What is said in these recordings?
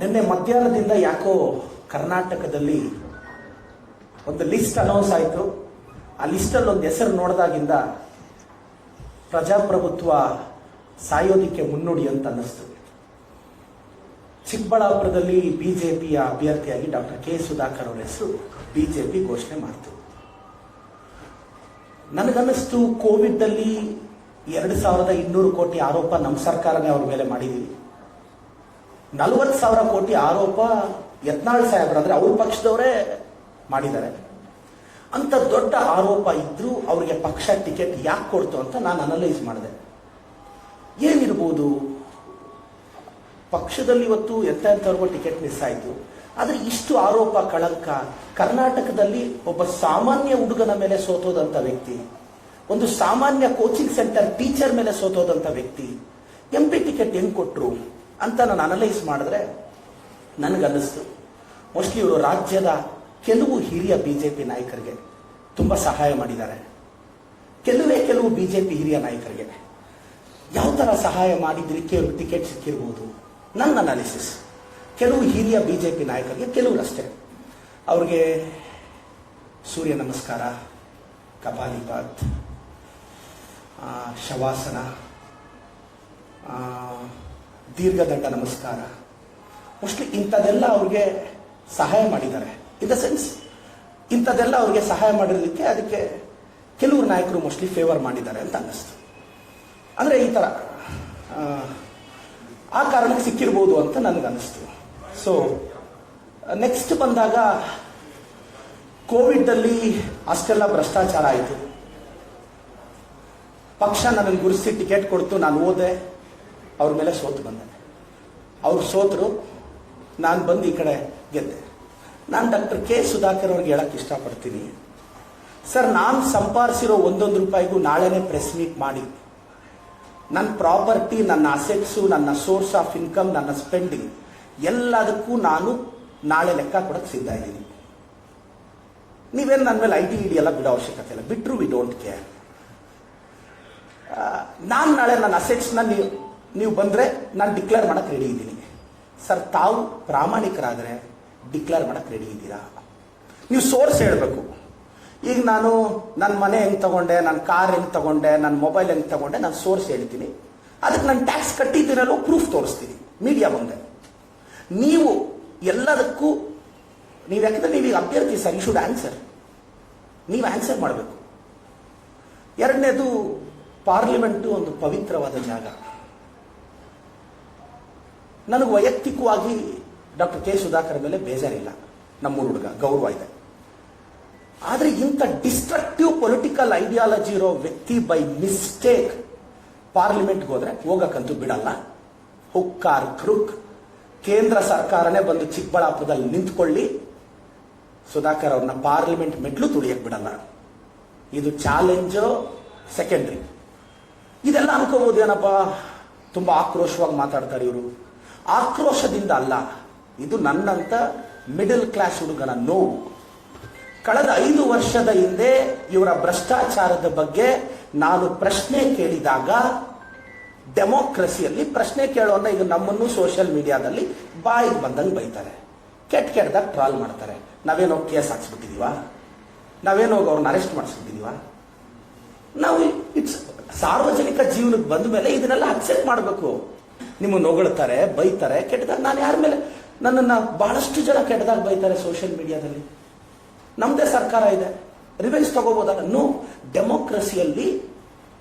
ನಿನ್ನೆ ಮಧ್ಯಾಹ್ನದಿಂದ ಯಾಕೋ ಕರ್ನಾಟಕದಲ್ಲಿ ಒಂದು ಲಿಸ್ಟ್ ಅನೌನ್ಸ್ ಆಯಿತು. ಆ ಲಿಸ್ಟಲ್ಲಿ ಒಂದು ಹೆಸರು ನೋಡಿದಾಗಿಂದ ಪ್ರಜಾಪ್ರಭುತ್ವ ಸಾಯೋದಿಕ್ಕೆ ಮುನ್ನುಡಿ ಅಂತ ಅನ್ನಿಸ್ತು. ಚಿಕ್ಕಬಳ್ಳಾಪುರದಲ್ಲಿ ಪಿಯ ಅಭ್ಯರ್ಥಿಯಾಗಿ ಡಾಕ್ಟರ್ ಕೆ. ಸುಧಾಕರ್ ಅವರ ಹೆಸರು ಬಿಜೆಪಿ ಘೋಷಣೆ ಮಾಡ್ತು. ನನಗನ್ನಿಸ್ತು, ಕೋವಿಡ್ನಲ್ಲಿ ಎರಡು ಸಾವಿರದ ಇನ್ನೂರು ಕೋಟಿ ಆರೋಪ ನಮ್ಮ ಸರ್ಕಾರನೇ ಅವ್ರ ಮೇಲೆ ಮಾಡಿದೀವಿ. ನಲವತ್ತು ಸಾವಿರ ಕೋಟಿ ಆರೋಪ ಯತ್ನಾಳ್ ಸಾಹೇಬ್ರು. ಅಂದ್ರೆ ಅವ್ರ ಪಕ್ಷದವರೇ ಮಾಡಿದ್ದಾರೆ. ಅಂತ ದೊಡ್ಡ ಆರೋಪ ಇದ್ದರೂ ಅವರಿಗೆ ಪಕ್ಷ ಟಿಕೆಟ್ ಯಾಕೆ ಕೊಡ್ತು ಅಂತ ನಾನು ಅನಲೈಸ್ ಮಾಡಿದೆ. ಏನಿರ್ಬೋದು? ಪಕ್ಷದಲ್ಲಿ ಇವತ್ತು ಎಂತ ಎಂಥವ್ರಿಗೂ ಟಿಕೆಟ್ ಮಿಸ್ ಆಯಿತು. ಆದರೆ ಇಷ್ಟು ಆರೋಪ ಕಳಂಕ ಕರ್ನಾಟಕದಲ್ಲಿ ಒಬ್ಬ ಸಾಮಾನ್ಯ ಹುಡುಗನ ಮೇಲೆ ಸೋತೋದಂತ ವ್ಯಕ್ತಿ, ಒಂದು ಸಾಮಾನ್ಯ ಕೋಚಿಂಗ್ ಸೆಂಟರ್ ಟೀಚರ್ ಮೇಲೆ ಸೋತೋದಂತ ವ್ಯಕ್ತಿ ಎಂ ಪಿ ಟಿಕೆಟ್ ಹೆಂಗ್ ಕೊಟ್ರು? ಅಂತ ನಾನು ಅನಲೈಸ್ ಮಾಡಿದ್ರೆ ನನಗನ್ನಿಸ್ತು. ಮೋಸ್ಟ್ಲಿ ಇವರು ರಾಜ್ಯದ ಕೆಲವು ಹಿರಿಯ ಬಿ ಜೆ ಪಿ ನಾಯಕರಿಗೆ ತುಂಬ ಸಹಾಯ ಮಾಡಿದ್ದಾರೆ. ಕೆಲವೇ ಕೆಲವು ಬಿ ಜೆ ಪಿ ಹಿರಿಯ ನಾಯಕರಿಗೆ. ಯಾವ ಥರ ಸಹಾಯ ಮಾಡಿದ್ರಿಕ್ಕೆ ಅವ್ರಿಗೆ ಟಿಕೆಟ್ ಸಿಕ್ಕಿರ್ಬೋದು. ನನ್ನ ಅನಾಲಿಸಿಸ್ ಕೆಲವು ಹಿರಿಯ ಬಿ ಜೆ ಪಿ ನಾಯಕರಿಗೆ ಕೆಲವರಷ್ಟೇ ಅವ್ರಿಗೆ ಸೂರ್ಯ ನಮಸ್ಕಾರ ಕಪಾಲಿಪಾತ್ ಶವಾಸನ ದೀರ್ಘದಂಡ ನಮಸ್ಕಾರ. ಮೋಸ್ಟ್ಲಿ ಇಂಥದೆಲ್ಲ ಅವ್ರಿಗೆ ಸಹಾಯ ಮಾಡಿದ್ದಾರೆ. ಇನ್ ದ ಸೆನ್ಸ್ ಇಂಥದ್ದೆಲ್ಲ ಅವ್ರಿಗೆ ಸಹಾಯ ಮಾಡಿರೋದಕ್ಕೆ ಅದಕ್ಕೆ ಕೆಲವರು ನಾಯಕರು ಮೋಸ್ಟ್ಲಿ ಫೇವರ್ ಮಾಡಿದ್ದಾರೆ ಅಂತ ಅನ್ನಿಸ್ತು. ಅಂದರೆ ಈ ಥರ ಆ, ಕಾರಣಕ್ಕೆ ಸಿಕ್ಕಿರ್ಬೋದು ಅಂತ ನನಗನ್ನಿಸ್ತು ಸೊ ನೆಕ್ಸ್ಟ್ ಬಂದಾಗ ಕೋವಿಡಲ್ಲಿ ಅಷ್ಟೆಲ್ಲ ಭ್ರಷ್ಟಾಚಾರ ಆಯಿತು. ಪಕ್ಷ ನನಗೆ ಗುರುಸಿ ಟಿಕೆಟ್ ಕೊಡ್ತು ನಾನು ಓದೆ ಅವ್ರ ಮೇಲೆ ಸೋತು ಬಂದೆ. ಅವ್ರು ಸೋತರು, ನಾನು ಬಂದು ಈ ಕಡೆ ಗೆದ್ದೆ. ನಾನು ಡಾಕ್ಟರ್ ಕೆ ಸುಧಾಕರ್ ಅವ್ರಿಗೆ ಹೇಳಕ್ ಇಷ್ಟಪಡ್ತೀನಿ. ಸರ್, ನಾನು ಸಂಪಾದಿಸಿರೋ ಒಂದೊಂದು ರೂಪಾಯಿಗೂ ನಾಳೆನೇ ಪ್ರೆಸ್ ಮೀಟ್ ಮಾಡಿ. ನನ್ನ ಪ್ರಾಪರ್ಟಿ, ನನ್ನ ಅಸೆಟ್ಸು, ನನ್ನ ಸೋರ್ಸ್ ಆಫ್ ಇನ್ಕಮ್, ನನ್ನ ಸ್ಪೆಂಡಿಂಗ್ ಎಲ್ಲದಕ್ಕೂ ನಾನು ನಾಳೆ ಲೆಕ್ಕ ಕೊಡಕ್ಕೆ ಸಿದ್ಧ ಇದ್ದೀನಿ. ನೀವೇನು ನನ್ನ ಮೇಲೆ ಐ ಟಿ ಇಡಿ ಎಲ್ಲ ಬಿಡೋ ಅವಶ್ಯಕತೆ ಇಲ್ಲ. ಬಿಟ್ರು ವಿ ಡೋಂಟ್ ಕೇರ್. ನಾನು ನಾಳೆ ನನ್ನ ಅಸೆಟ್ಸ್ನ ನೀವು ನೀವು ಬಂದರೆ ನಾನು ಡಿಕ್ಲೇರ್ ಮಾಡಕ್ಕೆ ರೆಡಿ ಇದ್ದೀನಿ. ಸರ್ ತಾವು ಪ್ರಾಮಾಣಿಕರಾದರೆ ಡಿಕ್ಲೇರ್ ಮಾಡಕ್ಕೆ ರೆಡಿ ಇದ್ದೀರಾ? ನೀವು ಸೋರ್ಸ್ ಹೇಳಬೇಕು. ಈಗ ನಾನು ನನ್ನ ಮನೆ ಹೆಂಗೆ ತಗೊಂಡೆ ನನ್ನ ಕಾರ್ ಹೆಂಗೆ ತಗೊಂಡೆ ನನ್ನ ಮೊಬೈಲ್ ಹೆಂಗೆ ತಗೊಂಡೆ, ನಾನು ಸೋರ್ಸ್ ಹೇಳ್ತೀನಿ ಅದಕ್ಕೆ ನಾನು ಟ್ಯಾಕ್ಸ್ ಕಟ್ಟಿದ್ದೀನಲ್ಲೋ ಪ್ರೂಫ್ ತೋರಿಸ್ತೀನಿ. ಮೀಡಿಯಾ ಮುಂದೆ ನೀವು ಎಲ್ಲದಕ್ಕೂ, ನೀವು ಯಾಕಂದ್ರೆ ಈಗ ಅಭ್ಯರ್ಥಿ ಸರ್ ಯು ಶುಡ್ ಆನ್ಸರ್ ನೀವು ಆನ್ಸರ್ ಮಾಡಬೇಕು. ಎರಡನೇದು ಪಾರ್ಲಿಮೆಂಟು ಒಂದು ಪವಿತ್ರವಾದ ಜಾಗ. ನನಗೆ ವೈಯಕ್ತಿಕವಾಗಿ ಡಾಕ್ಟರ್ ಕೆ ಸುಧಾಕರ್ ಮೇಲೆ ಬೇಜಾರಿಲ್ಲ. ನಮ್ಮೂರು ಹುಡುಗ, ಗೌರವ ಇದೆ. ಆದರೆ ಇಂಥ ಡಿಸ್ಟ್ರಕ್ಟಿವ್ ಪೊಲಿಟಿಕಲ್ ಐಡಿಯಾಲಜಿ ಇರೋ ವ್ಯಕ್ತಿ ಬೈ ಮಿಸ್ಟೇಕ್ ಪಾರ್ಲಿಮೆಂಟ್ಗೆ ಹೋದ್ರೆ ಹೋಗಕ್ಕಂತೂ ಬಿಡಲ್ಲ. ಹುಕ್ಕಾರ್ ಕ್ರುಕ್. ಕೇಂದ್ರ ಸರ್ಕಾರನೇ ಬಂದು ಚಿಕ್ಕಬಳ್ಳಾಪುರದಲ್ಲಿ ನಿಂತ್ಕೊಳ್ಳಿ. ಸುಧಾಕರ್ ಅವ್ರನ್ನ ಪಾರ್ಲಿಮೆಂಟ್ ಮೆಟ್ಲು ತುಳಿಯಕ್ ಬಿಡಲ್ಲ. ಇದು ಚಾಲೆಂಜ್ ಸೆಕೆಂಡ್ರಿ ಇದೆಲ್ಲ ಅನ್ಕೋಬಹುದು ಏನಪ್ಪ? ತುಂಬಾ ಆಕ್ರೋಶವಾಗಿ ಮಾತಾಡ್ತಾರೆ ಇವರು. ಆಕ್ರೋಶದಿಂದ ಅಲ್ಲ, ಇದು ನನ್ನಂತ ಮಿಡಲ್ ಕ್ಲಾಸ್ ಹುಡುಗನ ನೋವು. ಕಳೆದ ಐದು ವರ್ಷದ ಹಿಂದೆ ಇವರ ಭ್ರಷ್ಟಾಚಾರದ ಬಗ್ಗೆ ನಾನು ಪ್ರಶ್ನೆ ಕೇಳಿದಾಗ, ಡೆಮೋಕ್ರಸಿಯಲ್ಲಿ ಪ್ರಶ್ನೆ ಕೇಳೋಣ ಈಗ ನಮ್ಮನ್ನು ಸೋಷಿಯಲ್ ಮೀಡಿಯಾದಲ್ಲಿ ಬಾಯಿಗೆ ಬಂದಂಗೆ ಬೈತಾರೆ. ಕೆಟ್ಟ ಕೆಟ್ಟದಾಗ ಟ್ರಾಲ್ ಮಾಡ್ತಾರೆ. ನಾವೇನೋ ಕೇಸ್ ಹಾಕ್ಸ್ಬಿಟ್ಟಿದೀವ? ನಾವೇನೋ ಅವ್ರನ್ನ ಅರೆಸ್ಟ್ ಮಾಡಿಸ್ಬಿಟ್ಟಿದೀವ? ನಾವು ಇಟ್ಸ್ ಸಾರ್ವಜನಿಕ ಜೀವನಕ್ಕೆ ಬಂದ ಮೇಲೆ ಇದನ್ನೆಲ್ಲ ಅಕ್ಸೆಪ್ಟ್ ಮಾಡಬೇಕು. ನಿಮ್ಮನ್ನು ಹೊಗಳ್ತಾರೆ, ಬೈತಾರೆ, ಕೆಟ್ಟದಾಗ ನಾನು ಯಾರ ಮೇಲೆ ನನ್ನನ್ನು ಬಹಳಷ್ಟು ಜನ ಕೆಟ್ಟದಾಗ ಬೈತಾರೆ ಸೋಷಿಯಲ್ ಮೀಡಿಯಾದಲ್ಲಿ ನಮ್ಮದೇ ಸರ್ಕಾರ ಇದೆ. ರಿವೆಂಜ್ ತಗೋಬೋದಲ್ಲ ನೋ ಡೆಮೋಕ್ರಸಿಯಲ್ಲಿ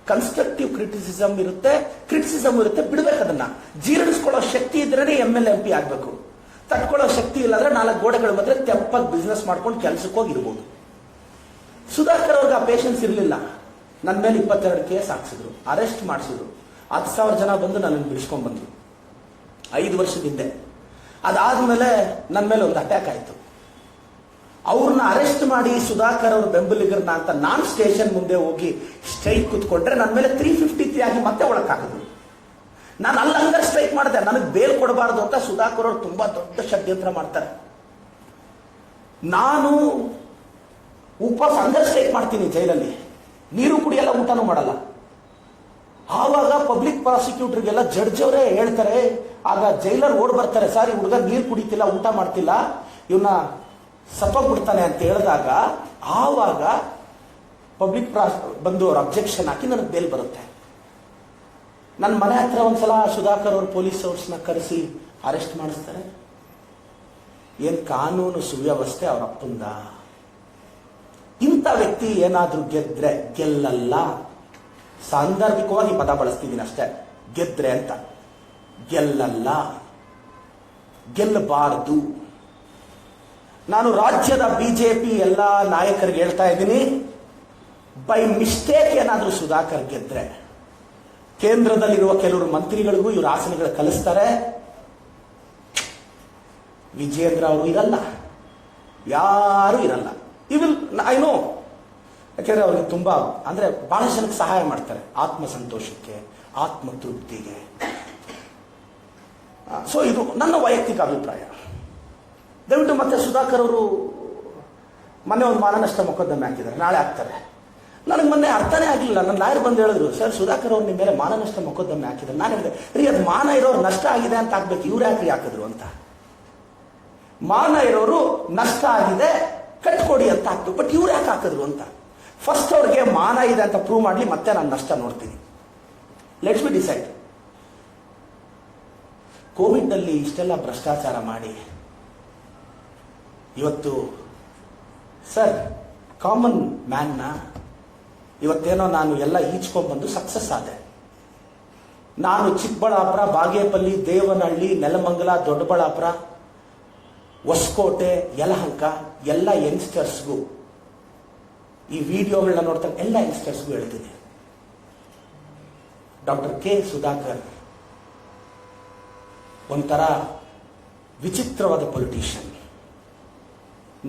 ಕನ್ಸ್ಟ್ರಕ್ಟಿವ್ ಕ್ರಿಟಿಸಿಸಮ್ ಇರುತ್ತೆ. ಕ್ರಿಟಿಸಿಸಮ್ ಇರುತ್ತೆ. ಬಿಡಬೇಕು ಅದನ್ನ. ಜೀರ್ಣಿಸ್ಕೊಳ್ಳೋ ಶಕ್ತಿ ಇದ್ರೇ ಎಂ ಎಲ್ ಎಂ ಪಿ ಆಗಬೇಕು. ತಟ್ಕೊಳ್ಳೋ ಶಕ್ತಿ ಇಲ್ಲಾಂದ್ರೆ ನಾಲ್ಕು ಗೋಡೆಗಳ ಮಧ್ಯೆ ತೆಪ್ಪಾಗಿ ಬಿಸ್ನೆಸ್ ಮಾಡ್ಕೊಂಡು ಕೆಲಸಕ್ಕೆ ಹೋಗಿರ್ಬೋದು. ಸುಧಾಕರ್ ಅವ್ರಿಗೆ ಆ ಪೇಷನ್ಸ್ ಇರಲಿಲ್ಲ. ನನ್ನ ಮೇಲೆ ಇಪ್ಪತ್ತೆರಡು ಕೇಸ್ ಹಾಕ್ಸಿದ್ರು. ಅರೆಸ್ಟ್ ಮಾಡಿಸಿದ್ರು. ಹತ್ತು ಸಾವಿರ ಜನ ಬಂದು ನನ್ನನ್ನು ಬಿಡಿಸ್ಕೊಂಡ್ ಬಂದ್ರು. ಐದು ವರ್ಷದ ಹಿಂದೆ ಅದಾದ್ಮೇಲೆ ನನ್ನ ಮೇಲೆ ಒಂದು ಅಟ್ಯಾಕ್ ಆಯಿತು. ಅವ್ರನ್ನ ಅರೆಸ್ಟ್ ಮಾಡಿ ಸುಧಾಕರ್ ಅವ್ರ ಬೆಂಬಲಿಗರನ್ನ ಅಂತ ನಾನು ಸ್ಟೇಷನ್ ಮುಂದೆ ಹೋಗಿ ಸ್ಟ್ರೈಕ್ ಕುತ್ಕೊಂಡ್ರೆ ನನ್ನ ಮೇಲೆ ತ್ರೀ ಫಿಫ್ಟಿ ತ್ರೀ ಆಗಿ ಮತ್ತೆ ಒಳಕಾಗದು ನಾನು ಅಲ್ಲಿ ಸ್ಟ್ರೈಕ್ ಮಾಡಿದೆ. ನನಗೆ ಬೇಲ್ ಕೊಡಬಾರ್ದು ಅಂತ ಸುಧಾಕರ್ ಅವರು ತುಂಬಾ ದೊಡ್ಡ ಷಡ್ಯಂತ್ರ ಮಾಡ್ತಾರೆ. ನಾನು ಉಪವಾಸ ಹಂಗ ಸ್ಟ್ರೈಕ್ ಮಾಡ್ತೀನಿ ಜೈಲಲ್ಲಿ. ನೀರು ಕುಡಿಯಲ್ಲ, ಊಟನೂ ಮಾಡಲ್ಲ. ಆವಾಗ ಪಬ್ಲಿಕ್ ಪ್ರಾಸಿಕ್ಯೂಟರ್ಗೆಲ್ಲ ಜಡ್ಜ್ ಅವರೇ ಹೇಳ್ತಾರೆ, ಆಗ ಜೈಲರ್ ಓಡ್ ಬರ್ತಾರೆ, ಸರ್ ಈ ಹುಡುಗ ನೀರು ಕುಡಿತಿಲ್ಲ, ಊಟ ಮಾಡ್ತಿಲ್ಲ ಇವನ್ನ ಬಿಡ್ತಾನೆ ಅಂತ ಹೇಳಿದಾಗ, ಆವಾಗ ಪಬ್ಲಿಕ್ ಬಂದು ಅವ್ರ ಅಬ್ಜೆಕ್ಷನ್ ಹಾಕಿ ನನಗೆ ಬೇಲ್ ಬರುತ್ತೆ. ನನ್ನ ಮನೆ ಹತ್ರ ಒಂದ್ಸಲ ಸುಧಾಕರ್ ಅವ್ರ ಪೊಲೀಸ್ ಅವ್ರನ್ನ ಕರೆಸಿ ಅರೆಸ್ಟ್ ಮಾಡಿಸ್ತಾರೆ. ಏನ್ ಕಾನೂನು ಸುವ್ಯವಸ್ಥೆ ಅವರ ಅಪ್ಪಂದ? ಇಂಥ ವ್ಯಕ್ತಿ ಏನಾದರೂ ಗೆದ್ರೆ ಗೆಲ್ಲಲ್ಲ. ಸಾಂದರ್ಭಿಕವಾಗಿ ಪದ ಬಳಸ್ತಿದ್ದೀನಿ ಅಷ್ಟೇ. ಗೆದ್ರೆ ಅಂತ. ಗೆಲ್ಲಲ್ಲ. ಗೆಲ್ಲಬಾರದು. ನಾನು ರಾಜ್ಯದ ಬಿಜೆಪಿ ಎಲ್ಲ ನಾಯಕರಿಗೆ ಹೇಳ್ತಾ ಇದ್ದೀನಿ, ಬೈ ಮಿಸ್ಟೇಕ್ ಏನಾದರೂ ಸುಧಾಕರ್ ಗೆದ್ರೆ. ಕೇಂದ್ರದಲ್ಲಿರುವ ಕೆಲವರು ಮಂತ್ರಿಗಳಿಗೂ ಇವರು ಆಸನಗಳು ಕಲಿಸ್ತಾರೆ. ವಿಜೇಂದ್ರ ಅವರು ಇರಲ್ಲ. ಯಾರು ಇರಲ್ಲ. ಇವಿಲ್ ಐ ನೋ ಯಾಕೆಂದ್ರೆ ಅವ್ರಿಗೆ ತುಂಬಾ, ಅಂದ್ರೆ ಬಹಳ ಜನಕ್ಕೆ ಸಹಾಯ ಮಾಡ್ತಾರೆ ಆತ್ಮ ಸಂತೋಷಕ್ಕೆ ಆತ್ಮ ತೃಪ್ತಿಗೆ ಸೊ ಇದು ನನ್ನ ವೈಯಕ್ತಿಕ ಅಭಿಪ್ರಾಯ. ದಯವಿಟ್ಟು ಮತ್ತೆ ಸುಧಾಕರ್ ಅವರು ಮೊನ್ನೆ ಒಂದು ಮಾನನಷ್ಟ ಮೊಕದ್ದಮೆ ಹಾಕಿದ್ದಾರೆ, ನಾಳೆ ಹಾಕ್ತಾರೆ. ನನಗೆ ಮೊನ್ನೆ ಅರ್ಥನೇ ಆಗಲಿಲ್ಲ ನನ್ನ ಲಾಯರ್ ಬಂದು ಹೇಳಿದ್ರು, ಸರ್, ಸುಧಾಕರ್ ಅವ್ರು ನಿಮ್ಮ ಮೇಲೆ ಮಾನನಷ್ಟ ಮೊಕದ್ದಮೆ ಹಾಕಿದ್ದಾರೆ. ನಾನು ಹೇಳಿದೆ, ರೀ, ಅದು ಮಾನ ಇರೋರು ನಷ್ಟ ಆಗಿದೆ ಅಂತ ಹಾಕ್ಬೇಕು ಇವ್ರು ಯಾಕೆ ಹಾಕಿದ್ರು ಅಂತ? ಮಾನ ಇರೋರು ನಷ್ಟ ಆಗಿದೆ, ಕಟ್ಕೊಡಿ ಅಂತ ಹಾಕ್ತು ಬಟ್ ಇವ್ರು ಯಾಕೆ ಹಾಕಿದ್ರು ಅಂತ? ಫಸ್ಟ್ ಅವ್ರಿಗೆ ಮಾನ ಇದೆ ಅಂತ ಪ್ರೂವ್ ಮಾಡಲಿ ಮತ್ತೆ ನಾನು ನಷ್ಟ ನೋಡ್ತೀನಿ. ಲೆಟ್ಸ್ ಬಿ ಡಿಸೈಡ್ ಕೋವಿಡ್ನಲ್ಲಿ ಇಷ್ಟೆಲ್ಲ ಭ್ರಷ್ಟಾಚಾರ ಮಾಡಿ, ಇವತ್ತು ಸರ್ ಕಾಮನ್ ಮ್ಯಾನ್ನ ಇವತ್ತೇನೋ ನಾನು ಎಲ್ಲ ಈಚ್ಕೊಂಡ್ ಬಂದು ಸಕ್ಸಸ್ ಆದೆ. ನಾನು ಚಿಕ್ಕಬಳ್ಳಾಪುರ, ಬಾಗೇಪಲ್ಲಿ, ದೇವನಹಳ್ಳಿ, ನೆಲಮಂಗಲ, ದೊಡ್ಡಬಳ್ಳಾಪುರ, ಹೊಸಕೋಟೆ, ಯಲಹಂಕ, ಎಲ್ಲ ಯಂಗ್ಸ್ಟರ್ಸ್ಗೂ ಈ ವಿಡಿಯೋಗಳನ್ನ ನೋಡ್ತಾ ಎಲ್ಲ ಯಂಗ್ಸ್ಟರ್ಸ್ಗೂ ಹೇಳ್ತೀನಿ. ಡಾಕ್ಟರ್ ಕೆ ಸುಧಾಕರ್ ಒಂಥರ ವಿಚಿತ್ರವಾದ ಪೊಲಿಟಿಷಿಯನ್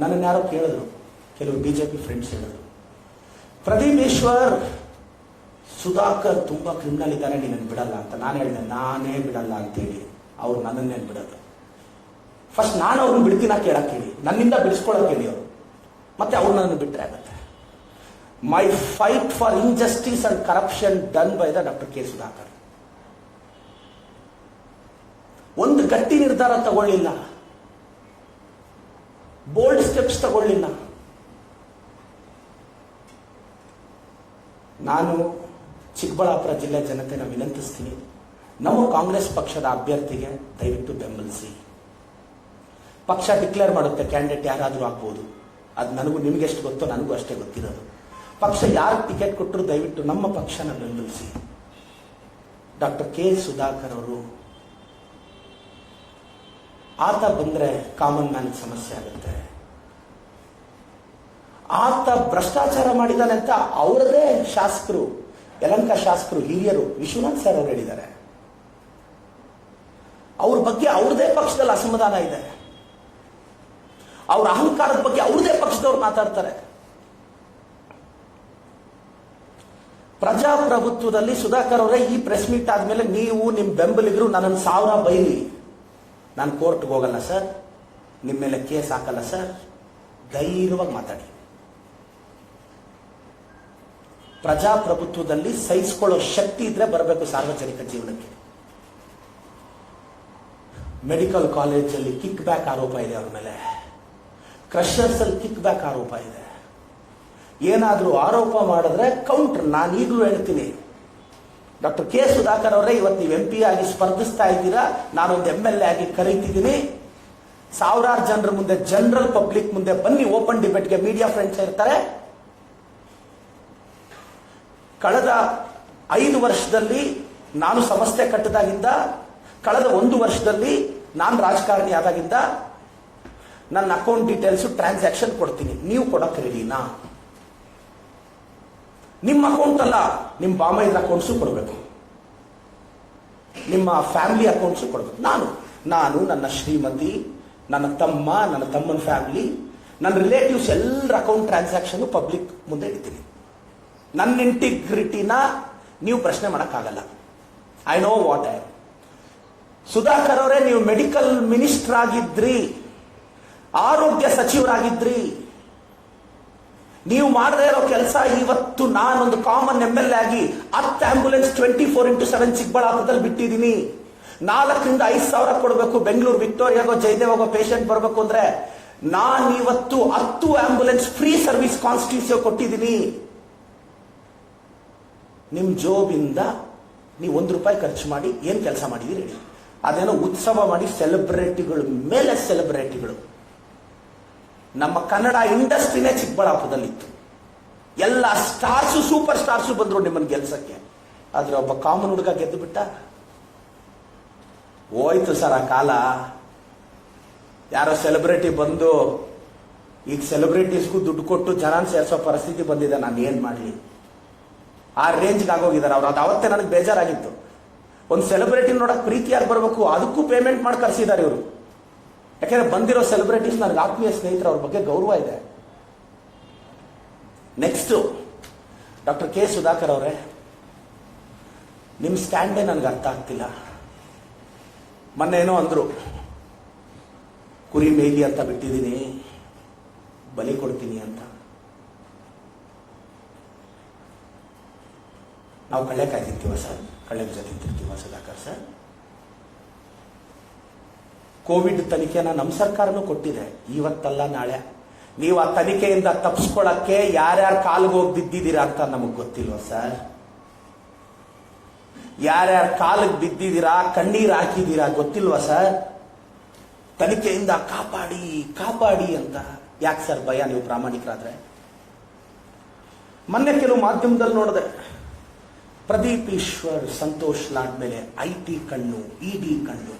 ನನ್ನನ್ನು ಯಾರೋ ಕೇಳಿದ್ರು, ಕೆಲವು ಪಿ ಫ್ರೆಂಡ್ಸ್ ಹೇಳಿದ್ರು. ಪ್ರದೀಪ್ ಈಶ್ವರ್, ಸುಧಾಕರ್ ತುಂಬ ಕ್ರಿಮಿನಲ್ ಇದ್ದಾನೆ ನೀನನ್ನು ಬಿಡಲ್ಲ ಅಂತ ನಾನು ಹೇಳಿದೆ. ನಾನೇ ಬಿಡಲ್ಲ ಅಂತೇಳಿ ಅವ್ರು ನನ್ನನ್ನೇ ಬಿಡೋದು. ಫಸ್ಟ್ ನಾನು ಅವ್ರನ್ನ ಬಿಡ್ತೀನ ಕೇಳಕ್ಕೇಳಿ ನನ್ನಿಂದ ಬಿಡಿಸ್ಕೊಳಕ್ ಹೇಳಿ ಅವರು. ಮತ್ತೆ ಅವ್ರು ನನ್ನನ್ನು ಬಿಟ್ಟರೆ ಆಗತ್ತೆ. My fight for injustice and corruption done by the doctor K Sudhakar ಒಂದು ಗಟ್ಟಿ ನಿರ್ಧಾರ ತಗೊಳ್ಳಿಲ್ಲ. ಬೋಲ್ಡ್ ಸ್ಟೆಪ್ಸ್ ತಗೊಳ್ಳಿಲ್ಲ. ನಾನು ಚಿಕ್ಕಬಳ್ಳಾಪುರ ಜಿಲ್ಲೆ ಜನತೆನ ವಿನಂತಿಸ್ತೀನಿ. ನಮ್ಮ ಕಾಂಗ್ರೆಸ್ ಪಕ್ಷದ ಅಭ್ಯರ್ಥಿಗೆ ದಯವಿಟ್ಟು ಬೆಂಬಲಿಸಿ. ಪಕ್ಷ ಡಿಕ್ಲೇರ್ ಮಾಡುತ್ತೆ ಕ್ಯಾಂಡಿಡೇಟ್ ಯಾರಾದರೂ ಆಗ್ಬೋದು. ಅದು ನನಗೂ ನಿಮ್ಗೆ ಎಷ್ಟು ಗೊತ್ತೋ ನನಗೂ ಅಷ್ಟೇ ಗೊತ್ತಿರೋದು. ಪಕ್ಷ ಯಾರು ಟಿಕೆಟ್ ಕೊಟ್ಟರು ದಯವಿಟ್ಟು ನಮ್ಮ ಪಕ್ಷನ ಬೆಂಬಲಿಸಿ. ಡಾಕ್ಟರ್ ಕೆ ಸುಧಾಕರ್ ಅವರು ಆತ ಬಂದ್ರೆ ಕಾಮನ್ ಮ್ಯಾನ್ ಸಮಸ್ಯೆ ಆಗುತ್ತೆ. ಆತ ಭ್ರಷ್ಟಾಚಾರ ಮಾಡಿದಾನೆ ಅಂತ ಅವರದೇ ಶಾಸಕರು, ಯಲಂಕ ಶಾಸಕರು, ಹಿರಿಯರು, ವಿಶ್ವನಾಥ್ ಸರ್ ಅವರು ಹೇಳಿದ್ದಾರೆ. ಅವ್ರ ಬಗ್ಗೆ ಅವ್ರದೇ ಪಕ್ಷದಲ್ಲಿ ಅಸಮಾಧಾನ ಇದೆ. ಅವ್ರ ಅಹಂಕಾರದ ಬಗ್ಗೆ ಅವ್ರದೇ ಪಕ್ಷದವ್ರು ಮಾತಾಡ್ತಾರೆ. ಪ್ರಜಾಪ್ರಭುತ್ವದಲ್ಲಿ ಸುಧಾಕರ್ ಅವರೇ ಈ ಪ್ರೆಸ್ ಮೀಟ್ ಆದ್ಮೇಲೆ ನೀವು ನಿಮ್ ಬೆಂಬಲಿಗರು ನನ್ನನ್ನು ಸಾವಿರ ಬೈಲಿ. ನಾನು ಕೋರ್ಟ್ಗೆ ಹೋಗಲ್ಲ ಸರ್ ನಿಮ್ಮ ಮೇಲೆ ಕೇಸ್ ಹಾಕಲ್ಲ ಸರ್ ಧೈರ್ಯವಾಗಿ ಮಾತಾಡಿ. ಪ್ರಜಾಪ್ರಭುತ್ವದಲ್ಲಿ ಸಹಿಸ್ಕೊಳ್ಳೋ ಶಕ್ತಿ ಇದ್ರೆ ಬರಬೇಕು ಸಾರ್ವಜನಿಕ ಜೀವನಕ್ಕೆ. ಮೆಡಿಕಲ್ ಕಾಲೇಜಲ್ಲಿ ಕಿಕ್ ಬ್ಯಾಕ್ ಆರೋಪ ಇದೆ ಅವ್ರ ಮೇಲೆ. ಕ್ರಷರ್ಸ್ ಅಲ್ಲಿ ಕಿಕ್ ಬ್ಯಾಕ್ ಆರೋಪ ಇದೆ. ಏನಾದರೂ ಆರೋಪ ಮಾಡಿದ್ರೆ ಕೌಂಟರ್ ನಾನು ಈಗಲೂ ಹೇಳ್ತೀನಿ. ಡಾಕ್ಟರ್ ಕೆ ಸುಧಾಕರ್ ಅವರೇ, ಇವತ್ತು ನೀವು ಎಂ ಪಿ ಆಗಿ ಸ್ಪರ್ಧಿಸ್ತಾ ಇದ್ದೀರಾ ನಾನೊಂದು ಎಂ ಎಲ್ ಎ ಆಗಿ ಕರೀತಿದ್ದೀನಿ. ಸಾವಿರಾರು ಜನರ ಮುಂದೆ ಜನರಲ್ ಪಬ್ಲಿಕ್ ಮುಂದೆ ಬನ್ನಿ ಓಪನ್ ಡಿಬೇಟ್ಗೆ ಮೀಡಿಯಾ ಫ್ರೆಂಡ್ಸ್ ಇರ್ತಾರೆ. ಕಳೆದ ಐದು ವರ್ಷದಲ್ಲಿ ನಾನು ಸಂಸ್ಥೆ ಕಟ್ಟದಾಗಿಂದ, ಕಳೆದ ಒಂದು ವರ್ಷದಲ್ಲಿ ನಾನು ರಾಜಕಾರಣಿ ಆದಾಗಿಂದ, ನನ್ನ ಅಕೌಂಟ್ ಡೀಟೇಲ್ಸ್ ಟ್ರಾನ್ಸಾಕ್ಷನ್ ಕೊಡ್ತೀನಿ. ನೀವು ಕೊಡಕ್ಕೆ ರೆಡಿನಾ ನಿಮ್ಮ ಅಕೌಂಟ್ ಅಲ್ಲ ನಿಮ್ಮ ಬಾಮೈದ್ರ ಅಕೌಂಟ್ಸು ಕೊಡಬೇಕು. ನಿಮ್ಮ ಫ್ಯಾಮಿಲಿ ಅಕೌಂಟ್ಸು ಕೊಡಬೇಕು. ನಾನು ನಾನು, ನನ್ನ ಶ್ರೀಮತಿ, ನನ್ನ ತಮ್ಮ, ನನ್ನ ತಮ್ಮನ ಫ್ಯಾಮಿಲಿ ನನ್ನ ರಿಲೇಟಿವ್ಸ್ ಎಲ್ಲರ ಅಕೌಂಟ್ ಟ್ರಾನ್ಸಾಕ್ಷನ್ ಪಬ್ಲಿಕ್ ಮುಂದೆ ಇಡ್ತೀನಿ. ನನ್ನ ಇಂಟಿಗ್ರಿಟಿನ ನೀವು ಪ್ರಶ್ನೆ ಮಾಡೋಕ್ಕಾಗಲ್ಲ. I know what I Sudhakar ಅವರೇ, ನೀವು ಮೆಡಿಕಲ್ ಮಿನಿಸ್ಟರ್ ಆಗಿದ್ರಿ, ಆರೋಗ್ಯ ಸಚಿವರಾಗಿದ್ರಿ ನೀವು ಮಾಡದೇ ಇರೋ ಕೆಲಸ ಇವತ್ತು ನಾನೊಂದು ಕಾಮನ್ ಎಂ ಎಲ್ ಆಗಿ ಹತ್ತು ambulance twenty four into seven ಚಿಕ್ಕಬಳ್ಳಾಪುರದಲ್ಲಿ ಬಿಟ್ಟಿದ್ದೀನಿ. ನಾಲ್ಕರಿಂದ ಐದು ಸಾವಿರ ಕೊಡಬೇಕು ಬೆಂಗಳೂರು, ವಿಕ್ಟೋರಿಯಾಗೋ, ಜಯದೇವಾಗೋ ಪೇಷಂಟ್ ಬರಬೇಕು ಅಂದ್ರೆ ನಾನು ಇವತ್ತು ಹತ್ತು ಆಂಬುಲೆನ್ಸ್ ಫ್ರೀ ಸರ್ವಿಸ್ ಕಾನ್ಸ್ಟಿಟ್ಯೂಸಿ ಕೊಟ್ಟಿದ್ದೀನಿ. ನಿಮ್ ಜೋಬಿಂದ ನೀವು ಒಂದು ರೂಪಾಯಿ ಖರ್ಚು ಮಾಡಿ ಏನ್ ಕೆಲಸ ಮಾಡಿದೀರಿ ಹೇಳಿ. ಅದೇನೋ ಉತ್ಸವ ಮಾಡಿ ಸೆಲೆಬ್ರಿಟಿಗಳು ಮೇಲೆ ಸೆಲೆಬ್ರಿಟಿಗಳು ನಮ್ಮ ಕನ್ನಡ ಇಂಡಸ್ಟ್ರಿನೇ ಚಿಕ್ಕಬಳ್ಳಾಪುರದಲ್ಲಿತ್ತು. ಎಲ್ಲ ಸ್ಟಾರ್ಸು, ಸೂಪರ್ ಸ್ಟಾರ್ಸು ಬಂದರು ನಿಮ್ಮನ್ನು ಗೆಲ್ಸಕ್ಕೆ. ಆದರೆ ಒಬ್ಬ ಕಾಮನ್ ಹುಡುಗ ಗೆದ್ದು ಬಿಟ್ಟ ಹೋಯ್ತು ಸರ್ ಆ ಕಾಲ. ಯಾರೋ ಸೆಲೆಬ್ರಿಟಿ ಬಂದು, ಈಗ ಸೆಲೆಬ್ರಿಟೀಸ್ಗೂ ದುಡ್ಡು ಕೊಟ್ಟು ಜನ ಸೇರಿಸೋ ಪರಿಸ್ಥಿತಿ ಬಂದಿದೆ, ನಾನು ಏನು ಮಾಡಲಿ? ಆ ರೇಂಜ್ಗೆ ಆಗೋಗಿದ್ದಾರೆ. ಅವ್ರು ಅದು ಅವತ್ತೇ ನನಗೆ ಬೇಜಾರಾಗಿತ್ತು. ಒಂದು ಸೆಲೆಬ್ರಿಟಿ ನೋಡೋಕೆ ಪ್ರೀತಿಯಾಗಿ ಬರಬೇಕು, ಅದಕ್ಕೂ ಪೇಮೆಂಟ್ ಮಾಡಿ ಕರ್ಸಿದ್ದಾರೆ ಇವರು. ಯಾಕೆಂದ್ರೆ ಬಂದಿರೋ ಸೆಲೆಬ್ರಿಟೀಸ್ ನನಗೆ ಆತ್ಮೀಯ ಸ್ನೇಹಿತರ ಅವ್ರ ಬಗ್ಗೆ ಗೌರವ ಇದೆ. ನೆಕ್ಸ್ಟ್ ಡಾಕ್ಟರ್ ಕೆ ಸುಧಾಕರ್ ಅವರೇ ನಿಮ್ಮ ಸ್ಟ್ಯಾಂಡೇ ನನಗೆ ಅರ್ಥ ಆಗ್ತಿಲ್ಲ. ಏನೋ ಅಂದ್ರು, ಕುರಿ ಮೇಲಿ ಅಂತ ಬಿಟ್ಟಿದ್ದೀನಿ, ಬಲಿ ಕೊಡ್ತೀನಿ ಅಂತ. ನಾವು ಕಳ್ಳೆ ಕಾಯ್ತಿರ್ತೀವ ಸರ್? ಕಳ್ಳೆ ಜೊತೆ ತಿಂತಿರ್ತೀವ ಸುಧಾಕರ್ ಸರ್? ಕೋವಿಡ್ ತನಿಖೆನ ನಮ್ಮ ಸರ್ಕಾರನೂ ಕೊಟ್ಟಿದೆ. ಇವತ್ತಲ್ಲ ನಾಳೆ. ನೀವು ಆ ತನಿಖೆಯಿಂದ ತಪ್ಪಿಸ್ಕೊಳಕ್ಕೆ ಯಾರ್ಯಾರು ಕಾಲಿಗೆ ಹೋಗಿ ಬಿದ್ದಿದ್ದೀರಾ ಅಂತ ನಮಗ್ ಗೊತ್ತಿಲ್ವ ಸರ್? ಯಾರ್ಯಾರು ಕಾಲಿಗೆ ಬಿದ್ದಿದ್ದೀರಾ, ಕಣ್ಣೀರ್ ಹಾಕಿದ್ದೀರಾ ಗೊತ್ತಿಲ್ವಾ ಸರ್? ತನಿಖೆಯಿಂದ ಕಾಪಾಡಿ ಕಾಪಾಡಿ ಅಂತ. ಯಾಕೆ ಸರ್ ಭಯ ನೀವು ಪ್ರಾಮಾಣಿಕರಾದ್ರೆ? ಮೊನ್ನೆ ಕೆಲವು ಮಾಧ್ಯಮದಲ್ಲಿ ನೋಡಿದೆ. ಪ್ರದೀಪ್ ಈಶ್ವರ್ ಸಂತೋಷ್ ಲಾಡ್ ಮೇಲೆ ಐ ಟಿ ಕಣ್ಣು ಇಡಿ ಕಣ್ಣು.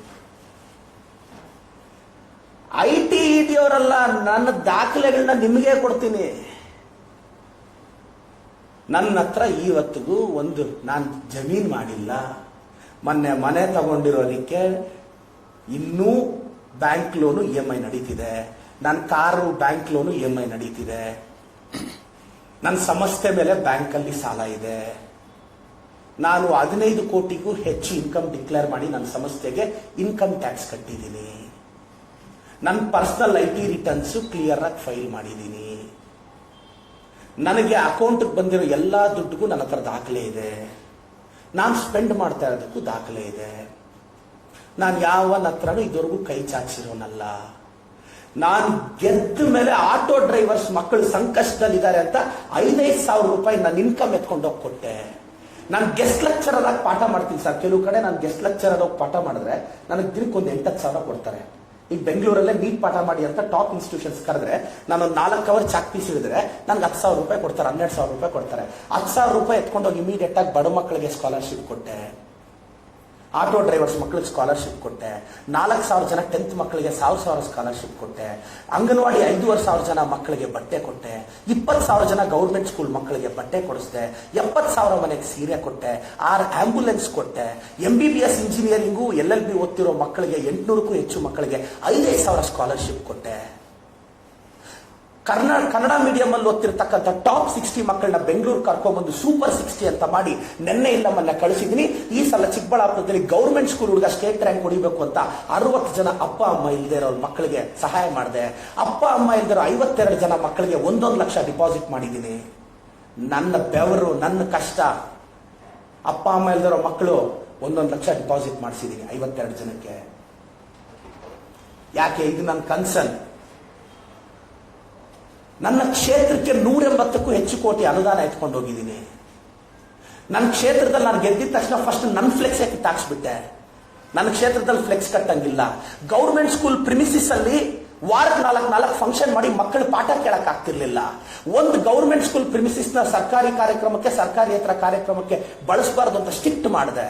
ಐ ಟಿ ಇದೆಯವರಲ್ಲ ನನ್ನ ದಾಖಲೆಗಳನ್ನ ನಿಮಗೆ ಕೊಡ್ತೀನಿ. ನನ್ನ ಹತ್ರ ಇವತ್ತಿಗೂ ಒಂದು ನಾನು ಜಮೀನು ಮಾಡಿಲ್ಲ. ಮೊನ್ನೆ ಮನೆ ತಗೊಂಡಿರೋದಕ್ಕೆ ಇನ್ನೂ bank loan E M I ನಡೀತಿದೆ. ನನ್ನ car bank loan E M I ನಡೀತಿದೆ. ನನ್ನ ಸಂಸ್ಥೆ ಮೇಲೆ ಬ್ಯಾಂಕಲ್ಲಿ ಸಾಲ ಇದೆ. ನಾನು ಹದಿನೈದು ಕೋಟಿಗೂ ಹೆಚ್ಚು ಇನ್ಕಮ್ ಡಿಕ್ಲೇರ್ ಮಾಡಿ ನನ್ನ ಸಂಸ್ಥೆಗೆ ಇನ್ಕಮ್ ಟ್ಯಾಕ್ಸ್ ಕಟ್ಟಿದ್ದೀನಿ. ನನ್ನ personal I T returns clear ಆಗಿ ಫೈಲ್ ಮಾಡಿದ್ದೀನಿ. ನನಗೆ ಅಕೌಂಟ್ ಬಂದಿರೋ ಎಲ್ಲ ದುಡ್ಡಿಗೂ ನನ್ನ ಹತ್ರ ದಾಖಲೆ ಇದೆ. ನಾನು ಸ್ಪೆಂಡ್ ಮಾಡ್ತಾ ಇರೋದಕ್ಕೂ ದಾಖಲೆ ಇದೆ. ನಾನು ಯಾವ ಹತ್ರನೂ ಇದುವರೆಗೂ ಕೈ ಚಾಚಿರೋನಲ್ಲ. ನಾನು ಗೆದ್ದ ಮೇಲೆ ಆಟೋ ಡ್ರೈವರ್ಸ್ ಮಕ್ಕಳು ಸಂಕಷ್ಟದಲ್ಲಿದ್ದಾರೆ ಅಂತ ಐದೈದು ಸಾವಿರ ರೂಪಾಯಿ ನನ್ನ ಇನ್ಕಮ್ ಎತ್ಕೊಂಡು ಹೋಗಿ ಕೊಟ್ಟೆ. ನಾನು ಗೆಸ್ಟ್ ಲೆಕ್ಚರರ್ ಆಗಿ ಪಾಠ ಮಾಡ್ತೀನಿ ಸರ್. ಕೆಲವು ಕಡೆ ನಾನು ಗೆಸ್ಟ್ ಲೆಕ್ಚರರ್ ಹೋಗಿ ಪಾಠ ಮಾಡಿದ್ರೆ ನನಗೆ ದಿನಕ್ಕೆ ಒಂದು ಎಂಟತ್ತು ಸಾವಿರ ಕೊಡ್ತಾರೆ. ಈಗ ಬೆಂಗಳೂರಲ್ಲೇ ನೀಟ್ ಪಾಠ ಮಾಡಿ ಅಂತ ಟಾಪ್ ಇನ್ಸ್ಟಿಟ್ಯೂಷನ್ಸ್ ಕರೆದ್ರೆ ನಾನು ನಾಲ್ಕು ಅವರ್ ಚಾಕ್ ಪೀಸ್ ಹಿಡಿದ್ರೆ ನನಗೆ ಹತ್ತು ಸಾವಿರ ರೂಪಾಯಿ ಕೊಡ್ತಾರೆ, ಹನ್ನೆರಡು ಸಾವಿರ ರೂಪಾಯಿ ಕೊಡ್ತಾರೆ. ಹತ್ತು ಸಾವಿರ ರೂಪಾಯಿ ಎತ್ಕೊಂಡೋಗಿ ಇಮಿಡಿಯೇಟ್ ಆಗಿ ಬಡ ಮಕ್ಕಳಿಗೆ ಸ್ಕಾಲರ್ಶಿಪ್ ಕೊಟ್ಟೆ. ಆಟೋ ಡ್ರೈವರ್ಸ್ ಮಕ್ಕಳಿಗೆ ಸ್ಕಾಲರ್ಶಿಪ್ ಕೊಟ್ಟೆ. ನಾಲ್ಕು ಸಾವಿರ ಜನ ಟೆಂತ್ ಮಕ್ಕಳಿಗೆ ಸಾವಿರ ಸಾವಿರ ಸ್ಕಾಲರ್ಶಿಪ್ ಕೊಟ್ಟೆ. ಅಂಗನವಾಡಿ ಐದೂವರೆ ಸಾವಿರ ಜನ ಮಕ್ಕಳಿಗೆ ಬಟ್ಟೆ ಕೊಟ್ಟೆ. ಇಪ್ಪತ್ತು ಸಾವಿರ ಜನ ಗೌರ್ಮೆಂಟ್ ಸ್ಕೂಲ್ ಮಕ್ಕಳಿಗೆ ಬಟ್ಟೆ ಕೊಡಿಸಿದೆ. ಎಪ್ಪತ್ತು ಸಾವಿರ ಮನೆಗೆ ಸೀರೆ ಕೊಟ್ಟೆ. ಆರು ಆಂಬ್ಯುಲೆನ್ಸ್ ಕೊಟ್ಟೆ. M B B S engineering L L B ಓದ್ತಿರೋ ಮಕ್ಕಳಿಗೆ ಎಂಟುನೂರಕ್ಕೂ ಹೆಚ್ಚು ಮಕ್ಕಳಿಗೆ ಐದೈದು ಸಾವಿರ ಸ್ಕಾಲರ್ಶಿಪ್ ಕೊಟ್ಟೆ. ಕನ್ನಡ ಕನ್ನಡ ಮೀಡಿಯಂ ಅಲ್ಲಿ ಓದ್ತಿರ್ತಕ್ಕಂಥ ಟಾಪ್ ಸಿಕ್ಸ್ಟಿ ಮಕ್ಕಳನ್ನ ಬೆಂಗಳೂರು ಕರ್ಕೊಂಡ್ಬಂದು ಸೂಪರ್ ಸಿಕ್ಸ್ಟಿ ಅಂತ ಮಾಡಿ ನಿನ್ನೆ ಇಲ್ಲ ಕಳಿಸಿದ್ದೀನಿ. ಈ ಸಲ ಚಿಕ್ಕಬಳ್ಳಾಪುರದಲ್ಲಿ ಗೌರ್ಮೆಂಟ್ ಸ್ಕೂಲ್ ಹುಡುಗ ಸ್ಟೇಟ್ ರ್ಯಾಂಕ್ ಹೊಡಿಬೇಕು ಅಂತ ಅರವತ್ತು ಜನ ಅಪ್ಪ, ಅಮ್ಮ ಇಲ್ದೇ ಇರೋ ಮಕ್ಕಳಿಗೆ ಸಹಾಯ ಮಾಡಿದೆ. ಅಪ್ಪ, ಅಮ್ಮ ಇಲ್ದಿರೋ ಐವತ್ತೆರಡು ಜನ ಮಕ್ಕಳಿಗೆ ಒಂದೊಂದು ಲಕ್ಷ ಡಿಪಾಸಿಟ್ ಮಾಡಿದ್ದೀನಿ. ನನ್ನ ಬೆವರು, ನನ್ನ ಕಷ್ಟ. ಅಪ್ಪ, ಅಮ್ಮ ಇಲ್ದಿರೋ ಮಕ್ಕಳು ಒಂದೊಂದು ಲಕ್ಷ ಡಿಪಾಸಿಟ್ ಮಾಡಿಸಿದ್ದೀನಿ ಐವತ್ತೆರಡು ಜನಕ್ಕೆ. ಯಾಕೆ? ಇದು ನನ್ನ ಕನ್ಸರ್ನ್ ನನ್ನ ಕ್ಷೇತ್ರಕ್ಕೆ ನೂರೆಂಬತ್ತಕ್ಕೂ ಹೆಚ್ಚು ಕೋಟಿ ಅನುದಾನ ಎತ್ಕೊಂಡು ಹೋಗಿದ್ದೀನಿ. ನನ್ನ ಕ್ಷೇತ್ರದಲ್ಲಿ ನಾನು ಗೆದ್ದಿದ ತಕ್ಷಣ ಫಸ್ಟ್ ನನ್ನ ಫ್ಲೆಕ್ಸ್ ಕಿತ್ತಾಕ್ಸ್ಬಿಟ್ಟೆ ನನ್ನ ಕ್ಷೇತ್ರದಲ್ಲಿ ಫ್ಲೆಕ್ಸ್ ಕಟ್ಟಂಗಿಲ್ಲ. ಗೌರ್ಮೆಂಟ್ ಸ್ಕೂಲ್ ಪ್ರಿಮಿಸಿಸ್ ಅಲ್ಲಿ ವಾರಕ್ಕೆ ನಾಲ್ಕು ನಾಲ್ಕು ಫಂಕ್ಷನ್ ಮಾಡಿ ಮಕ್ಕಳು ಪಾಠ ಕೇಳಕ್ ಆಗ್ತಿರ್ಲಿಲ್ಲ. ಒಂದು ಗೌರ್ಮೆಂಟ್ ಸ್ಕೂಲ್ ಪ್ರಿಮಿಸಿಸ್ನ ಸರ್ಕಾರಿ ಕಾರ್ಯಕ್ರಮಕ್ಕೆ ಸರ್ಕಾರಿಯೇತರ ಕಾರ್ಯಕ್ರಮಕ್ಕೆ ಬಳಸಬಾರ್ದು ಅಂತ ಸ್ಟ್ರಿಕ್ಟ್ ಮಾಡಿದೆ.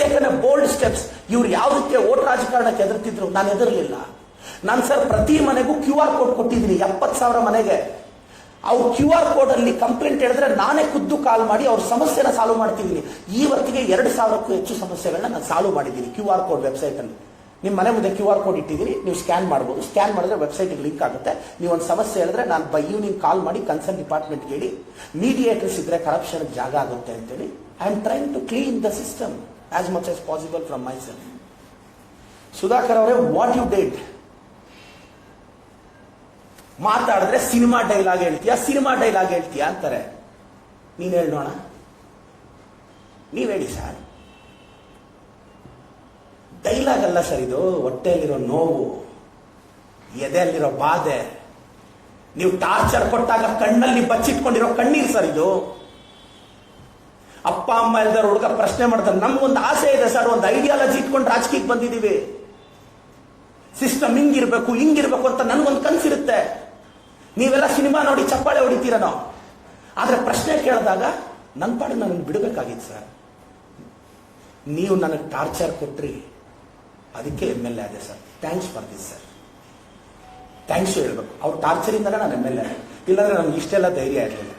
ಟೇಕನ್ ಎ ಬೋಲ್ಡ್ ಸ್ಟೆಪ್ಸ್ ಇವ್ರು ಯಾವುದಕ್ಕೆ ಓಟ್ ರಾಜಕಾರಣಕ್ಕೆ ಎದುರ್ತಿದ್ರು ನಾನು ಎದುರಲಿಲ್ಲ ನಾನು ಸರ್ ಪ್ರತಿ ಮನೆಗೂ ಕ್ಯೂ ಆರ್ ಕೋಡ್ ಕೊಟ್ಟಿದ್ದೀನಿ, ಎಪ್ಪತ್ತು ಸಾವಿರ ಮನೆಗೆ. ಅವ್ರು ಕ್ಯೂ ಆರ್ ಕೋಡ್ ಅಲ್ಲಿ ಕಂಪ್ಲೇಂಟ್ ಹೇಳಿದ್ರೆ ನಾನೇ ಖುದ್ದು ಕಾಲ್ ಮಾಡಿ ಅವ್ರ ಸಮಸ್ಯೆನ ಸಾಲ್ವ್ ಮಾಡ್ತಿದ್ದೀನಿ. ಇವತ್ತಿಗೆ ಎರಡು ಸಾವಿರಕ್ಕೂ ಹೆಚ್ಚು ಸಮಸ್ಯೆಗಳನ್ನ ನಾನು ಸಾಲ್ವ್ ಮಾಡಿದ್ದೀನಿ ಕ್ಯೂ ಆರ್ ಕೋಡ್ ವೆಬ್ಸೈಟ್ ಅಲ್ಲಿ ನಿಮ್ಮ ಮನೆ ಮುಂದೆ ಕ್ಯೂ ಆರ್ ಕೋಡ್ ಇಟ್ಟಿದ್ದೀರಿ, ನೀವು ಸ್ಕ್ಯಾನ್ ಮಾಡ್ಬೋದು. ಸ್ಕ್ಯಾನ್ ಮಾಡಿದ್ರೆ ವೆಬ್ಸೈಟ್ಗೆ ಲಿಂಕ್ ಆಗುತ್ತೆ. ನೀವು ಒಂದು ಸಮಸ್ಯೆ ಹೇಳಿದ್ರೆ ನಾನು ಬೈ ಈವ್ನಿಂಗ್ ಕಾಲ್ ಮಾಡಿ ಕನ್ಸರ್ನ್ ಡಿಪಾರ್ಟ್ಮೆಂಟ್ ಹೇಳಿ ಮೀಡಿಯೇಟರ್ಸ್ ಇದ್ರೆ ಕರಪ್ಷನ್ ಜಾಗ ಆಗುತ್ತೆ ಅಂತೇಳಿ. I am trying to clean the system as much as possible from myself Sudhakar ಅವರೇ ವಾಟ್ ಯು ಡೇಟ್ ಮಾತಾಡಿದ್ರೆ ಸಿನಿಮಾ ಡೈಲಾಗ್ ಹೇಳ್ತೀಯ, ಸಿನಿಮಾ ಡೈಲಾಗ್ ಹೇಳ್ತೀಯಾ ಅಂತಾರೆ. ನೀನ್ ಹೇಳೋಣ. ನೀವೇಳಿ ಹೇಳಿ ಸರ್. ಡೈಲಾಗ್ ಅಲ್ಲ ಸರ್ ಇದು, ಹೊಟ್ಟೆಯಲ್ಲಿರೋ ನೋವು, ಎದೆಯಲ್ಲಿರೋ ಬಾಧೆ. ನೀವು ಟಾರ್ಚರ್ ಕೊಟ್ಟಾಗ ಕಣ್ಣಲ್ಲಿ ಬಚ್ಚಿಟ್ಕೊಂಡಿರೋ ಕಣ್ಣೀರು ಸರ್ ಇದು. ಅಪ್ಪ, ಅಮ್ಮ ಇಲ್ದಾರ ಹುಡುಗ ಪ್ರಶ್ನೆ ಮಾಡ್ತಾರೆ. ನಮ್ಗೊಂದು ಆಸೆ ಇದೆ ಸರ್, ಒಂದು ಐಡಿಯಾಲಜಿ ಇಟ್ಕೊಂಡು ರಾಜಕೀಯಕ್ಕೆ ಬಂದಿದ್ದೀವಿ. ಸಿಸ್ಟಮ್ ಹಿಂಗಿರ್ಬೇಕು ಹಿಂಗಿರ್ಬೇಕು ಅಂತ ನನ್ಗೊಂದು ಕನ್ಸಿರುತ್ತೆ. ನೀವೆಲ್ಲ ಸಿನಿಮಾ ನೋಡಿ ಚಪ್ಪಾಳೆ ಹೊಡಿತೀರನೋ ಆದರೆ ಪ್ರಶ್ನೆ ಕೇಳಿದಾಗ ನನ್ನ ಪಾಡು ನನಗೆ ಬಿಡಬೇಕಾಗಿತ್ತು ಸರ್. ನೀವು ನನಗೆ ಟಾರ್ಚರ್ ಕೊಟ್ರಿ, ಅದಕ್ಕೆ ಎಂ ಎಲ್ ಎ ಅದೇ sir. Thanks for this sir. Thanks ಹೇಳ್ಬೇಕು. ಅವ್ರ ಟಾರ್ಚರಿಂದಲೇ ನಾನು ಎಂ ಎಲ್ ಎ ಇಲ್ಲಾಂದ್ರೆ ನಮ್ಗೆ ಇಷ್ಟೆಲ್ಲ ಧೈರ್ಯ ಇರಲಿಲ್ಲ.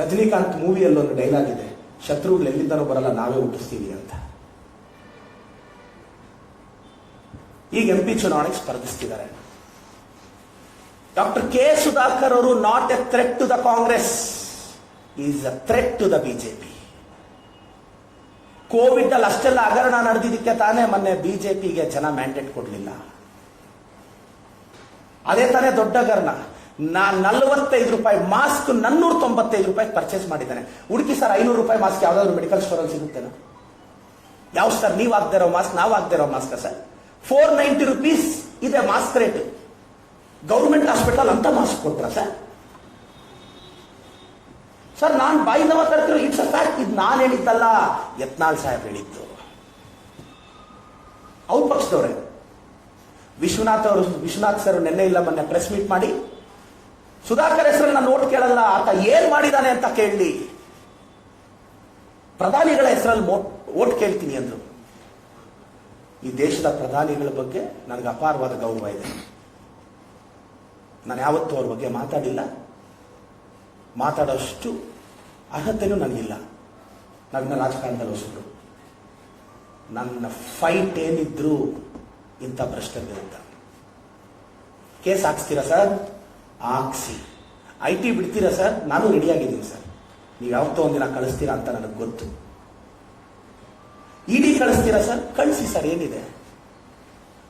ರಜನಿಕಾಂತ್ ಮೂವಿಯಲ್ಲಿ ಒಂದು ಡೈಲಾಗ್ ಇದೆ. ಶತ್ರುಗಳು ಎಲ್ಲಿಂದನೂ ಬರಲ್ಲ, ನಾವೇ ಹುಟ್ಟಿಸ್ತೀವಿ ಅಂತ. ಈಗ ಎಂ ಪಿ ಚುನಾವಣೆಗೆ ಸ್ಪರ್ಧಿಸ್ತಿದ್ದಾರೆ. ಡಾಕ್ಟರ್ ಕೆ ಸುಧಾಕರ್ ಅವರು not a threat to the Congress is a threat to the BJP Covid ಅಲ್ಲಿ ಅಷ್ಟೆಲ್ಲ ಹಗರಣ ನಡೆದಿದ್ದಕ್ಕೆ ತಾನೇ ಮೊನ್ನೆ ಬಿಜೆಪಿಗೆ ಜನ ಮ್ಯಾಂಡೇಟ್ ಕೊಡಲಿಲ್ಲ. ಅದೇ ತಾನೇ ದೊಡ್ಡ ಹಗರಣ. ನಾ ನಲ್ವತ್ತೈದು ರೂಪಾಯಿ ಮಾಸ್ಕ್ ನನ್ನೂರ ತೊಂಬತ್ತೈದು ರೂಪಾಯಿ ಪರ್ಚೇಸ್ ಮಾಡಿದ್ದಾನೆ. ಹುಡುಕಿ ಸರ್ ಐನೂರು ರೂಪಾಯಿ ಮಾಸ್ಕ್ ಯಾವ್ದಾದ್ರು ಮೆಡಿಕಲ್ ಸ್ಟೋರಲ್ಲಿ ಸಿಗುತ್ತೇನೋ? ಯಾವ ಸರ್ ನೀವು ಹಾಕ್ದಿರೋ ಮಾಸ್ಕ್ ನಾವು ಹಾಕ್ದಿರೋ mask sir four ninety rupees ಇದೆ ಮಾಸ್ಕ್ ರೇಟ್ ಗೌರ್ಮೆಂಟ್ ಹಾಸ್ಪಿಟಲ್ ಅಂತ ಮಾಸ್ಕ್ ಕೊಟ್ರ ಸರ್. ಸರ್, ನಾನು ಬಾಯಿಂದವ ತರ್ತಿರೋ ಇಟ್ಸ್ ಫ್ಯಾಕ್ಟ್ ಇದು ನಾನು ಹೇಳಿದ್ದಲ್ಲ. ಯತ್ನಾಳ್ ಸಾಹೇಬ್ ಹೇಳಿದ್ದು. ಅವ್ರ ಪಕ್ಷದವ್ರೆ. ವಿಶ್ವನಾಥ್ ಅವರು, ವಿಶ್ವನಾಥ್ ಸರ್ ನೆನ್ನೆ ಇಲ್ಲ, ಮೊನ್ನೆ ಪ್ರೆಸ್ ಮೀಟ್ ಮಾಡಿ. ಸುಧಾಕರ್ ಹೆಸರು ನಾನು ನೋಟ್ ಕೇಳಲ್ಲ, ಆತ ಏನ್ ಮಾಡಿದಾನೆ ಅಂತ ಕೇಳಲಿ ಪ್ರಧಾನಿಗಳ ಹೆಸರಲ್ಲಿ ಓಟ್ ಕೇಳ್ತೀನಿ ಅಂದರು. ಈ ದೇಶದ ಪ್ರಧಾನಿಗಳ ಬಗ್ಗೆ ನನಗೆ ಅಪಾರವಾದ ಗೌರವ ಇದೆ. ನಾನು ಯಾವತ್ತೂ ಅವ್ರ ಬಗ್ಗೆ ಮಾತಾಡಿಲ್ಲ. ಮಾತಾಡೋಷ್ಟು ಅರ್ಹತೆಯೂ ನನಗಿಲ್ಲ. ನನ್ನ ರಾಜಕಾರಣದಲ್ಲಿ ಹೊಸರು ನನ್ನ ಫೈಟ್ ಏನಿದ್ರು ಇಂಥ ಭ್ರಷ್ಟ ಕೇಸ್ ಹಾಕ್ಸ್ತೀರಾ ಸರ್? ಹಾಕ್ಸಿ. ಐ ಟಿ ಬಿಡ್ತೀರಾ ಸರ್? ನಾನು ರೆಡಿಯಾಗಿದ್ದೀನಿ ಸರ್. ನೀವು ಯಾವತ್ತೋ ಒಂದಿನ ಕಳಿಸ್ತೀರಾ ಅಂತ ನನಗೆ ಗೊತ್ತು. ಇಡಿ ಕಳಿಸ್ತೀರಾ ಸರ್? ಕಳಿಸಿ ಸರ್, ಏನಿದೆ?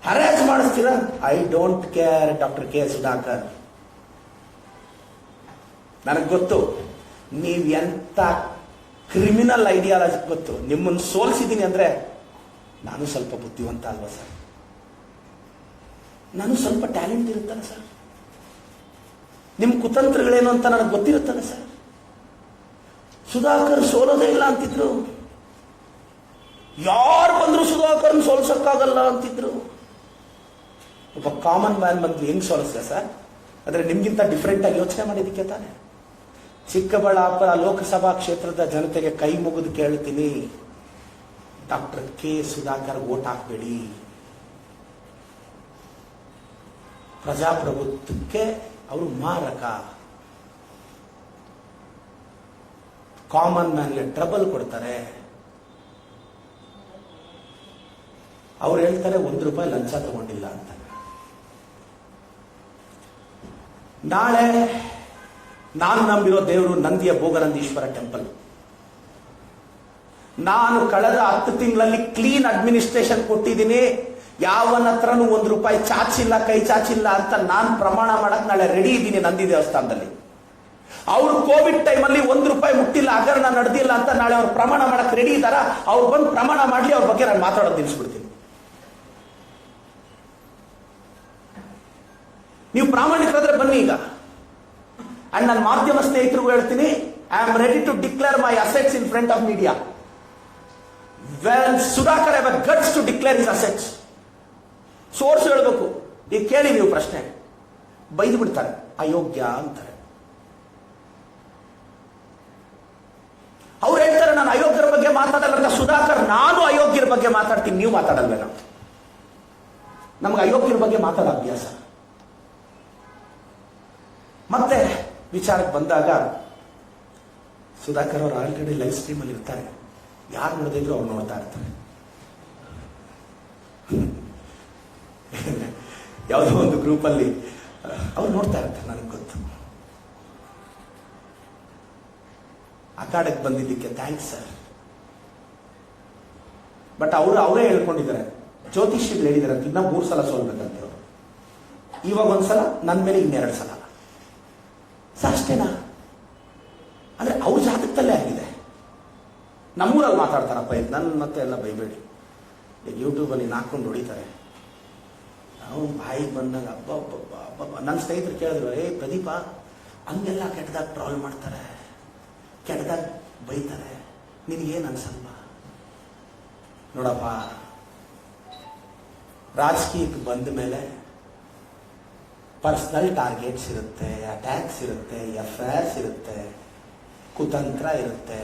ಹರಾಜ್ ಮಾಡಿಸ್ತೀರಾ? I don't care doctor K Sudhakar ನನಗೆ ಗೊತ್ತು, ನೀವು ಎಂಥ ಕ್ರಿಮಿನಲ್ ಐಡಿಯಾಲಜಿ ಗೊತ್ತು ನಿಮ್ಮನ್ನು ಸೋಲಿಸಿದ್ದೀನಿ ಅಂದರೆ ನಾನು ಸ್ವಲ್ಪ ಬುದ್ಧಿವಂತ ಅಲ್ವಾ ಸರ್? ನಾನು ಸ್ವಲ್ಪ ಟ್ಯಾಲೆಂಟ್ ಇರುತ್ತಲ್ಲ ಸರ್? ನಿಮ್ಮ ಕುತಂತ್ರಗಳೇನು ಅಂತ ನನಗೆ ಗೊತ್ತಿರುತ್ತಲ್ಲ ಸರ್? ಸುಧಾಕರ್ ಸೋಲೋದೇ ಇಲ್ಲ ಅಂತಿದ್ರು. ಯಾರು ಬಂದ್ರು ಸುಧಾಕರ್ನ ಸೋಲ್ಸೋಕ್ಕಾಗಲ್ಲ ಅಂತಿದ್ರು. ಒಬ್ಬ ಕಾಮನ್ ಮ್ಯಾನ್ ಬಂದು ಹೆಂಗೆ ಸೋಲಿಸ್ದ ಸರ್? ಆದರೆ ನಿಮಗಿಂತ ಡಿಫ್ರೆಂಟಾಗಿ ಯೋಚನೆ ಮಾಡಿದ್ದಕ್ಕೆ ತಾನೆ. ಚಿಕ್ಕಬಳ್ಳಾಪುರ ಲೋಕಸಭಾ ಕ್ಷೇತ್ರದ ಜನತೆಗೆ ಕೈ ಮುಗಿದು ಕೇಳ್ತೀನಿ. ಡಾಕ್ಟರ್ ಕೆ ಸುಧಾಕರ್ ಓಟ್ ಹಾಕ್ಬೇಡಿ. ಪ್ರಜಾಪ್ರಭುತ್ವಕ್ಕೆ ಅವರು ಮಾರಕ. ಕಾಮನ್ ಮ್ಯಾನ್ಗೆ ಟ್ರಬಲ್ ಕೊಡ್ತಾರೆ. ಅವ್ರು ಹೇಳ್ತಾರೆ ಒಂದು ರೂಪಾಯಿ ಲಂಚ ತಗೊಂಡಿಲ್ಲ ಅಂತ. ನಾಳೆ ನಾನು ನಂಬಿರೋ ದೇವರು ನಂದಿಯ ಭೋಗನಂದೀಶ್ವರ ಟೆಂಪಲ್ ನಾನು ಕಳೆದ ಹತ್ತು ತಿಂಗಳಲ್ಲಿ ಕ್ಲೀನ್ ಅಡ್ಮಿನಿಸ್ಟ್ರೇಷನ್ ಕೊಟ್ಟಿದ್ದೀನಿ. ಯಾವನ ಹತ್ರನೂ ಒಂದು ರೂಪಾಯಿ ಚಾಚಿಲ್ಲ ಕೈ ಚಾಚಿಲ್ಲ ಅಂತ ನಾನು ಪ್ರಮಾಣ ಮಾಡಕ್ ನಾಳೆ ರೆಡಿ ಇದ್ದೀನಿ ನಂದಿ ದೇವಸ್ಥಾನದಲ್ಲಿ. ಅವರು ಕೋವಿಡ್ ಟೈಮಲ್ಲಿ ಒಂದು ರೂಪಾಯಿ ಮುಟ್ಟಿಲ್ಲ, ಹಗರಣ ನಡೆದಿಲ್ಲ ಅಂತ ನಾಳೆ ಅವ್ರು ಪ್ರಮಾಣ ಮಾಡಕ್ ರೆಡಿ ಇದ್ದಾರ? ಅವ್ರು ಬಂದು ಪ್ರಮಾಣ ಮಾಡಲಿ, ಅವ್ರ ಬಗ್ಗೆ ನಾನು ಮಾತಾಡೋದು ತಿಳಿಸ್ಬಿಡ್ತೀನಿ ನೀವು ಪ್ರಾಮಾಣಿಕರಾದ್ರೆ ಬನ್ನಿ ಈಗ. ಅಂಡ್ ನನ್ನ ಮಾಧ್ಯಮ ಸ್ನೇಹಿತರಿಗೂ ಹೇಳ್ತೀನಿ I am ready to declare my assets in front of media well Sudhakar have guts to declare his assets source ಹೇಳಬೇಕು. ಈಗ ಕೇಳಿ ನೀವು ಪ್ರಶ್ನೆ. ಬೈದು ಬಿಡ್ತಾರೆ. ಅಯೋಗ್ಯ ಅಂತಾರೆ. ಅವ್ರು ಹೇಳ್ತಾರೆ, ನಾನು ಅಯೋಗ್ಯರ ಬಗ್ಗೆ ಮಾತಾಡಲ್ಲ, ಸುಧಾಕರ್, ನಾನು ಅಯೋಗ್ಯರ ಬಗ್ಗೆ ಮಾತಾಡ್ತೀನಿ, ನೀವು ಮಾತಾಡಲ್ವೇನೋ? ನಮ್ಗೆ ಅಯೋಗ್ಯರ ಬಗ್ಗೆ ಮಾತಾಡೋ ಅಭ್ಯಾಸ. ಮತ್ತೆ ವಿಚಾರಕ್ಕೆ ಬಂದಾಗ ಸುಧಾಕರ್ ಅವರು ಆಲ್ರೆಡಿ ಲೈವ್ ಸ್ಟ್ರೀಮ್ ಅಲ್ಲಿ ಇರ್ತಾರೆ. ಯಾರು ನೋಡಿದ್ರು ಅವ್ರು ನೋಡ್ತಾ ಇರ್ತಾರೆ. ಯಾವುದೋ ಒಂದು ಗ್ರೂಪ್ ಅಲ್ಲಿ, ಅವ್ರು ನೋಡ್ತಾ ಇರ್ತಾರೆ ನನಗೆ ಗೊತ್ತು. ಅಖಾಡಕ್ಕೆ ಬಂದಿದ್ದಕ್ಕೆ ಥ್ಯಾಂಕ್ಸ್ ಸರ್ ಬಟ್ ಅವರು ಅವರೇ ಹೇಳ್ಕೊಂಡಿದ್ದಾರೆ. ಜ್ಯೋತಿಷ್ಯಗಳು ಹೇಳಿದ್ದಾರೆ ಅಂತ ಇನ್ನ ಮೂರು ಸಲ ಸೋಲ್ಬೇಕಂತ ಅವರು. ಇವಾಗ ಒಂದ್ಸಲ ನನ್ನ ಮೇಲೆ ಇನ್ನೆರಡು ಸಲ. ಸರ್ ಅಷ್ಟೇನಾ ಅಂದ್ರೆ ಅವ್ರ ಜಾತಕದಲ್ಲೇ ಆಗಿದೆ. ನಮ್ಮೂರಲ್ಲಿ ಮಾತಾಡ್ತಾರಪ್ಪ, ಇದು ನನ್ನ ಮತ್ತೆ ಎಲ್ಲ ಬೈಬೇಡಿ. ಯೂಟ್ಯೂಬಲ್ಲಿ ಹಾಕ್ಕೊಂಡು ಹೊಡಿತಾರೆ. ನಾವು ಬಾಯಿಗೆ ಬಂದಾಗ, ಅಬ್ಬ ಹಬ್ಬ ಹಬ್ಬ ನನ್ನ ಸ್ನೇಹಿತರು ಕೇಳಿದ್ರು, ಏ, ಪ್ರದೀಪ, ಹಂಗೆಲ್ಲ ಕೆಟ್ಟದಾಗ ಟ್ರಾಲ್ ಮಾಡ್ತಾರೆ. ಕೆಟ್ಟದಾಗ ಬೈತಾರೆ. ನಿನಗೇನು ಅನ್ಸಲ್ವಾ? ನೋಡಪ್ಪ, ರಾಜಕೀಯಕ್ಕೆ ಬಂದ ಮೇಲೆ ಪರ್ಸನಲ್ ಟಾರ್ಗೆಟ್ಸ್ ಇರುತ್ತೆ ಅಟ್ಯಾಕ್ಸ್ ಇರುತ್ತೆ ಎಫ್ಐಆರ್ಸ್ ಇರುತ್ತೆ, ಕುತಂತ್ರ ಇರುತ್ತೆ,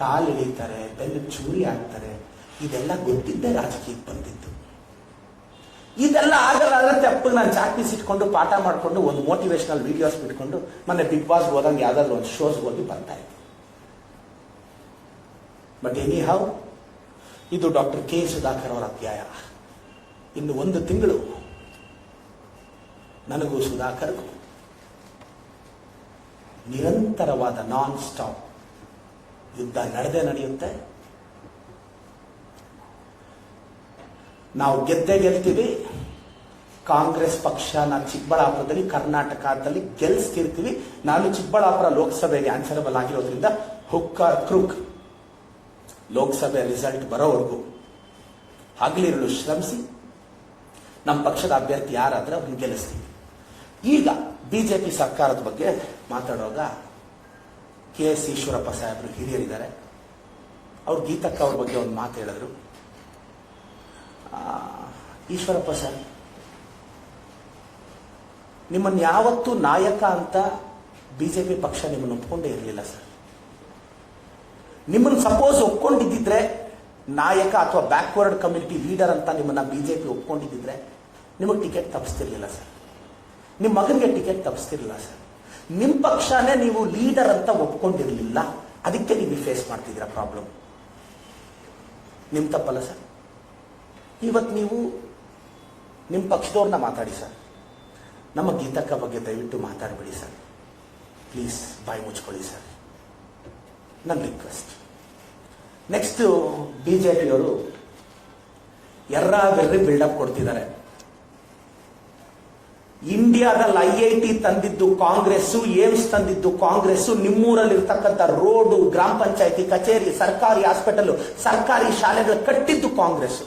ಕಾಲು ಇಳಿತಾರೆ ಬೆನ್ನು ಚೂರಿ ಹಾಕ್ತಾರೆ, ಇದೆಲ್ಲ ಗೊತ್ತಿದ್ದೇ ರಾಜಕೀಯಕ್ಕೆ ಬಂದಿದ್ದು. ಇದೆಲ್ಲ ಆಗಲ್ಲ ತೆಪ್ಪಗೆ ನಾನು ಚಾಕ್ಪೀಸ್ ಇಟ್ಕೊಂಡು, ಪಾಠ ಮಾಡಿಕೊಂಡು, ಒಂದು ಮೋಟಿವೇಶನಲ್ ವಿಡಿಯೋಸ್ ಬಿಟ್ಕೊಂಡು, ಮೊನ್ನೆ ಬಿಗ್ ಬಾಸ್ ಹೋದಂಗೆ ಯಾವ್ದಾದ್ರು ಒಂದು ಶೋಸ್ ಹೋಗಿ ಬರ್ತಾ ಇತ್ತು ಬಟ್ ಎನಿ ಹೌ ಇದು ಡಾಕ್ಟರ್ ಕೆ ಸುಧಾಕರ್ ಅವರ ಅಧ್ಯಾಯ. ಇನ್ನು ಒಂದು ತಿಂಗಳು ನನಗೂ ಸುಧಾಕರ್ಗೂ ನಿರಂತರವಾದ ನಾನ್ ಸ್ಟಾಪ್ ಯುದ್ಧ ನಡೆದೇ ನಡೆಯುತ್ತೆ. ನಾವು ಗೆದ್ದೇ ಗೆಲ್ತೀವಿ. ಕಾಂಗ್ರೆಸ್ ಪಕ್ಷ ನಾನು ಚಿಕ್ಕಬಳ್ಳಾಪುರದಲ್ಲಿ, ಕರ್ನಾಟಕದಲ್ಲಿ ಗೆಲ್ಸ್ತಿರ್ತೀವಿ. ನಾನು ಚಿಕ್ಕಬಳ್ಳಾಪುರ ಲೋಕಸಭೆಗೆ ಆನ್ಸರಬಲ್ ಆಗಿರೋದ್ರಿಂದ ಹುಕ್ಕ ಕ್ರೂಕ್. ಲೋಕಸಭೆ ರಿಸಲ್ಟ್ ಬರೋವರೆಗೂ ಹಗಲಿರಲು ಶ್ರಮಿಸಿ, ನಮ್ಮ ಪಕ್ಷದ ಅಭ್ಯರ್ಥಿ ಯಾರಾದ್ರೆ ಅವ್ರನ್ನ ಗೆಲ್ಲಿಸ್ತೀವಿ. ಈಗ ಬಿಜೆಪಿ ಸರ್ಕಾರದ ಬಗ್ಗೆ ಮಾತಾಡುವಾಗ ಕೆ ಎಸ್ ಈಶ್ವರಪ್ಪ ಸಾಹೇಬರು ಹಿರಿಯರಿದ್ದಾರೆ. ಅವರು ಗೀತಕ್ಕ ಅವ್ರ ಬಗ್ಗೆ ಒಂದು ಮಾತು ಹೇಳಿದ್ರು. ಈಶ್ವರಪ್ಪ ಸರ್, ನಿಮ್ಮನ್ನು ಯಾವತ್ತೂ ನಾಯಕ ಅಂತ ಬಿಜೆಪಿ ಪಕ್ಷ ನಿಮ್ಮನ್ನು ಒಪ್ಕೊಂಡೇ ಇರಲಿಲ್ಲ ಸರ್. ನಿಮ್ಮನ್ನು ಸಪೋಸ್ ಒಪ್ಕೊಂಡಿದ್ದಿದ್ರೆ ನಾಯಕ ಅಥವಾ ಬ್ಯಾಕ್ವರ್ಡ್ ಕಮ್ಯುನಿಟಿ ಲೀಡರ್ ಅಂತ ನಿಮ್ಮನ್ನ ಬಿಜೆಪಿ ಒಪ್ಕೊಂಡಿದ್ದಿದ್ರೆ ನಿಮಗೆ ಟಿಕೆಟ್ ತಪ್ಪಿಸ್ತಿರ್ಲಿಲ್ಲ ಸರ್. ನಿಮ್ಮ ಮಗನಿಗೆ ಟಿಕೆಟ್ ತಪ್ಪಿಸ್ತಿರಲಿಲ್ಲ ಸರ್. ನಿಮ್ಮ ಪಕ್ಷನೇ ನೀವು ಲೀಡರ್ ಅಂತ ಒಪ್ಕೊಂಡಿರಲಿಲ್ಲ. ಅದಕ್ಕೆ ನೀವು ಫೇಸ್ ಮಾಡ್ತಿದ್ದೀರ ಪ್ರಾಬ್ಲಮ್ ನಿಮ್ಮ ತಪ್ಪಲ್ಲ ಸರ್. ಇವತ್ತು ನೀವು ನಿಮ್ಮ ಪಕ್ಷದವ್ರನ್ನ ಮಾತಾಡಿ ಸರ್. ನಮ್ಮ ಗೀತಕ್ಕ ಬಗ್ಗೆ ದಯವಿಟ್ಟು ಮಾತಾಡಬೇಡಿ ಸರ್. ಪ್ಲೀಸ್ ಬಾಯ್ ಮುಚ್ಕೊಳ್ಳಿ ಸರ್. ನನ್ನ ರಿಕ್ವೆಸ್ಟ್ ನೆಕ್ಸ್ಟ್ ಬಿ ಜೆ ಪಿಯವರು ಎರ್ರ ಬೆರ್ರಿ ಬಿಲ್ಡಪ್ ಕೊಡ್ತಿದ್ದಾರೆ. ಇಂಡಿಯಾದಲ್ಲಿ ಐ ಐ ಟಿ ತಂದಿದ್ದು ಕಾಂಗ್ರೆಸ್ ಏಮ್ಸ್ ತಂದಿದ್ದು ಕಾಂಗ್ರೆಸ್ ನಿಮ್ಮೂರಲ್ಲಿ ಇರ್ತಕ್ಕಂಥ ರೋಡು, ಗ್ರಾಮ ಪಂಚಾಯತಿ, ಕಚೇರಿ, ಸರ್ಕಾರಿ ಹಾಸ್ಪಿಟಲ್, ಸರ್ಕಾರಿ ಶಾಲೆಗಳು ಕಟ್ಟಿದ್ದು ಕಾಂಗ್ರೆಸ್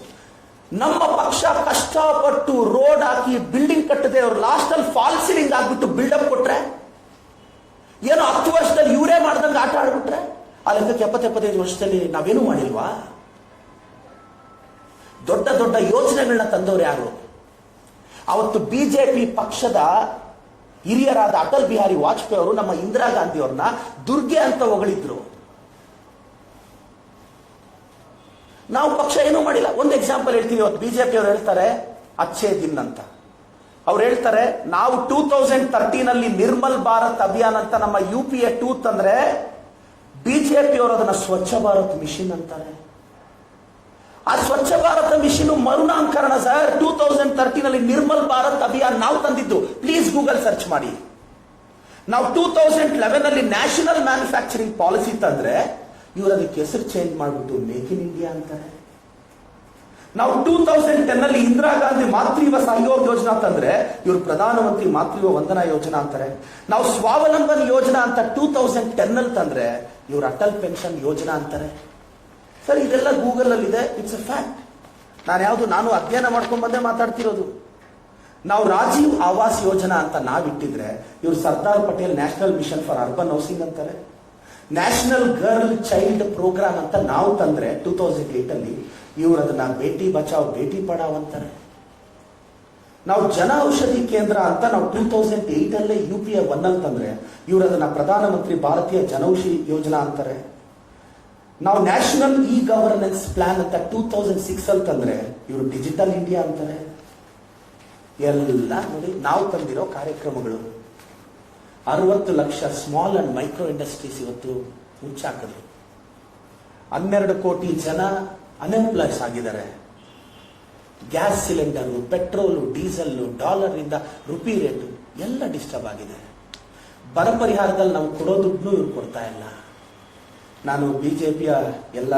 ನಮ್ಮ ಪಕ್ಷ ಕಷ್ಟಪಟ್ಟು ರೋಡ್ ಹಾಕಿ ಬಿಲ್ಡಿಂಗ್ ಕಟ್ಟದೆ, ಅವ್ರು ಲಾಸ್ಟ್ ಅಲ್ಲಿ ಫಾಲ್ ಸೀಲಿಂಗ್ ಆಗ್ಬಿಟ್ಟು ಬಿಲ್ಡಪ್ ಕೊಟ್ರೆ? ಏನೋ ಹತ್ತು ವರ್ಷದಲ್ಲಿ ಇವರೇ ಮಾಡ್ದಂಗೆ ಆಟ ಆಡ್ಬಿಟ್ರೆ? ಆ ಲೆಕ್ಕಕ್ಕೆ ಎಪ್ಪತ್ತು ಎಪ್ಪತ್ತೈದು ವರ್ಷದಲ್ಲಿ ನಾವೇನು ಮಾಡಿಲ್ವಾ? ದೊಡ್ಡ ದೊಡ್ಡ ಯೋಜನೆಗಳನ್ನ ತಂದವರು ಯಾರು? ಅವತ್ತು ಬಿಜೆಪಿ ಪಕ್ಷದ ಹಿರಿಯರಾದ ಅಟಲ್ ಬಿಹಾರಿ ವಾಜಪೇಯಿ ಅವರು ನಮ್ಮ ಇಂದಿರಾ ಗಾಂಧಿ ಅವ್ರನ್ನ ದುರ್ಗೆ ಅಂತ ಹೊಗಳಿದ್ರು. ನಾವು ಪಕ್ಷ ಏನೂ ಮಾಡಿಲ್ಲ. ಒಂದು ಎಕ್ಸಾಂಪಲ್ ಹೇಳ್ತೀವಿ ಅವತ್ತು ಬಿಜೆಪಿ ಅವರು ಹೇಳ್ತಾರೆ, ಅಚ್ಚೇ ದಿನ್ ಅಂತ. ಅವ್ರು ಹೇಳ್ತಾರೆ, ನಾವು ಟೂ ತೌಸಂಡ್ ತರ್ಟೀನ್ ಅಲ್ಲಿ ನಿರ್ಮಲ್ ಭಾರತ್ ಅಭಿಯಾನ್ ಅಂತ ನಮ್ಮ ಯು ಪಿ ಎ ಟೂತ್ ಅಂದ್ರೆ ಬಿಜೆಪಿ ಅವರು ಅದನ್ನ ಸ್ವಚ್ಛ ಭಾರತ್ ಮಿಷನ್ ಅಂತಾರೆ. ಆ ಸ್ವಚ್ಛ ಭಾರತ ಮಿಷನ್ ಮರುನಾಮಕರಣ ಸರ್ ಟೂ ತೌಸಂಡ್ ತರ್ಟೀನ್ ಅಲ್ಲಿ ನಿರ್ಮಲ್ ಭಾರತ್ ಅಭಿಯಾನ್ ನಾವು ತಂದಿದ್ದು. ಪ್ಲೀಸ್ ಗೂಗಲ್ ಸರ್ಚ್ ಮಾಡಿ. ನಾವು ಟೂ ತೌಸಂಡ್ ಲೆವೆನ್ ಅಲ್ಲಿ ನ್ಯಾಷನಲ್ ಮ್ಯಾನುಫ್ಯಾಕ್ಚರಿಂಗ್ ಪಾಲಿಸಿ ತಂದ್ರೆ ಇವರು ಅದಕ್ಕೆ ಹೆಸರು ಚೇಂಜ್ ಮಾಡಿಬಿಟ್ಟು ಮೇಕ್ ಇನ್ ಇಂಡಿಯಾ ಅಂತಾರೆ. ನಾವು ಟೂ ತೌಸಂಡ್ ಟೆನ್ ಅಲ್ಲಿ ಇಂದಿರಾ ಗಾಂಧಿ ಮಾತೃವ ಸಹಯೋಗ ಯೋಜನಾ ತಂದ್ರೆ ಇವರು ಪ್ರಧಾನಮಂತ್ರಿ ಮಾತೃವ ವಂದನಾ ಯೋಜನಾ ಅಂತಾರೆ. ನಾವು ಸ್ವಾವಲಂಬನ್ ಯೋಜನಾ ಅಂತ ಟೂ ತೌಸಂಡ್ ಟೆನ್ ಅಲ್ಲಿ ತಂದ್ರೆ ಇವರು ಅಟಲ್ ಪೆನ್ಷನ್ ಯೋಜನಾ ಅಂತಾರೆ. ಸರ್, ಇದೆಲ್ಲ ಗೂಗಲ್ ಅಲ್ಲಿ ಇದೆ ಇಟ್ಸ್ ಅ ಫ್ಯಾಕ್ಟ್ ನಾನು ಯಾವುದು, ನಾನು ಅಧ್ಯಯನ ಮಾಡ್ಕೊಂಡು ಬಂದೇ ಮಾತಾಡ್ತಿರೋದು. ನಾವು ರಾಜೀವ್ ಆವಾಸ್ ಯೋಜನಾ ಅಂತ ನಾವಿಟ್ಟಿದ್ರೆ, ಇವರು Sardar Patel national mission for urban housing ಅಂತಾರೆ. ನ್ಯಾಷನಲ್ ಗರ್ಲ್ ಚೈಲ್ಡ್ ಪ್ರೋಗ್ರಾಮ್ ಅಂತ ನಾವು ತಂದ್ರೆ, ಟೂ ತೌಸಂಡ್ ಏಟ್ ಅಲ್ಲಿ ಇವರು ಅದನ್ನ ಬೇಟಿ ಬಚಾವ್, ಬೇಟಿ ಪಡಾವ್ ಅಂತಾರೆ. ನಾವು ಜನ ಔಷಧಿ ಕೇಂದ್ರ ಅಂತ ನಾವು ಟೂ ತೌಸಂಡ್ ಏಟ್ ಅಲ್ಲೇ ಯು ಪಿ ಎ ಒನ್ ಅಲ್ಲಿ ತಂದ್ರೆ, ಇವರು ಅದನ್ನ ಪ್ರಧಾನಮಂತ್ರಿ ಭಾರತೀಯ ಜನೌಷಧಿ ಯೋಜನಾ ಅಂತಾರೆ. ನಾವು ನ್ಯಾಷನಲ್ ಇ ಗವರ್ನೆನ್ಸ್ ಪ್ಲಾನ್ ಅಂತ ಟೂ ತೌಸಂಡ್ ಸಿಕ್ಸ್ ಅಲ್ಲಿ ತಂದ್ರೆ ಇವರು ಡಿಜಿಟಲ್ ಇಂಡಿಯಾ ಅಂತಾರೆ. ಎಲ್ಲ ನೋಡಿ, ನಾವು ತಂದಿರೋ ಕಾರ್ಯಕ್ರಮಗಳು. ಅರವತ್ತು lakh small and micro industries ಇವತ್ತು ಮುಚ್ಚಾಕಿದ್ರು ಹನ್ನೆರಡು ಕೋಟಿ ಜನ ಅನ್ಎಂಪ್ಲಾಯ್ಸ್ ಆಗಿದ್ದಾರೆ. Gas cylinder, petrol, diesel, dollar ಇಂದ ರುಪಿ ರೇಟು ಎಲ್ಲ ಡಿಸ್ಟರ್ಬ್ ಆಗಿದೆ. ಬರ ಪರಿಹಾರದಲ್ಲಿ ನಾವು ಕೊಡೋ ದುಡ್ಡು ಇವ್ರು ಕೊಡ್ತಾ ಇಲ್ಲ. ನಾನು ಬಿಜೆಪಿಯ ಎಲ್ಲ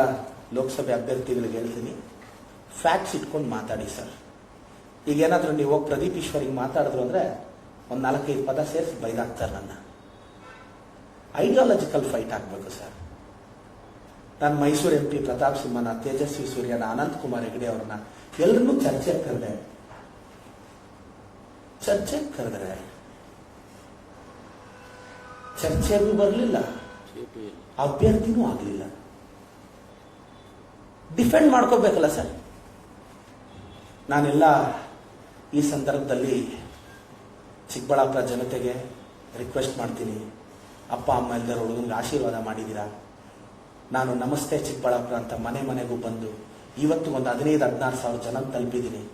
ಲೋಕಸಭೆ ಅಭ್ಯರ್ಥಿಗಳಿಗೆ ಹೇಳ್ತೀನಿ. ಫ್ಯಾಕ್ಟ್ಸ್ ಇಟ್ಕೊಂಡು ಮಾತಾಡಿ ಸರ್ ಈಗ ಏನಾದರೂ ನೀವು ಹೋಗಿ ಪ್ರದೀಪ್ ಈಶ್ವರಿಗೆ ಮಾತಾಡಿದ್ರು ಅಂದರೆ ಒಂದು ನಾಲ್ಕೈದು ಪದ ಸೇರಿಸಿ ಬೈದಾಕ್ತಾರೆ ನನ್ನ. ಐಡಿಯಾಲಜಿಕಲ್ ಫೈಟ್ ಆಗಬೇಕು ಸರ್ ನಾನು ಮೈಸೂರು ಎಂ ಪಿ ಪ್ರತಾಪ್ ಸಿಂಹನ, ತೇಜಸ್ವಿ ಸೂರ್ಯನ, ಅನಂತ್ ಕುಮಾರ್ ಹೆಗಡೆ ಅವ್ರನ್ನ ಎಲ್ಲರನ್ನೂ ಚರ್ಚೆಗೆ ಕರೆದೆ. ಚರ್ಚೆಗೆ ಕರೆದ್ರೆ. ಚರ್ಚೆಗೂ ಬರಲಿಲ್ಲ. ಅಭ್ಯರ್ಥಿನೂ ಆಗಲಿಲ್ಲ. ಡಿಫೆಂಡ್ ಮಾಡ್ಕೋಬೇಕಲ್ಲ ಸರ್. ನಾನೆಲ್ಲ ಈ ಸಂದರ್ಭದಲ್ಲಿ ಚಿಕ್ಕಬಳ್ಳಾಪುರ ಜನತೆಗೆ ರಿಕ್ವೆಸ್ಟ್ ಮಾಡ್ತೀನಿ. ಅಪ್ಪ, ಅಮ್ಮ ಎಲ್ಲರ ಹುಡುಗನಿಗೆ ಆಶೀರ್ವಾದ ಮಾಡಿದ್ದೀರಾ? ನಾನು ನಮಸ್ತೆ ಚಿಕ್ಕಬಳ್ಳಾಪುರ ಅಂತ ಮನೆ ಮನೆಗೂ ಬಂದು ಇವತ್ತು ಒಂದು ಹದಿನೈದು, ಹದಿನಾರು ಸಾವಿರ ಜನ ತಲುಪಿದ್ದೀನಿ.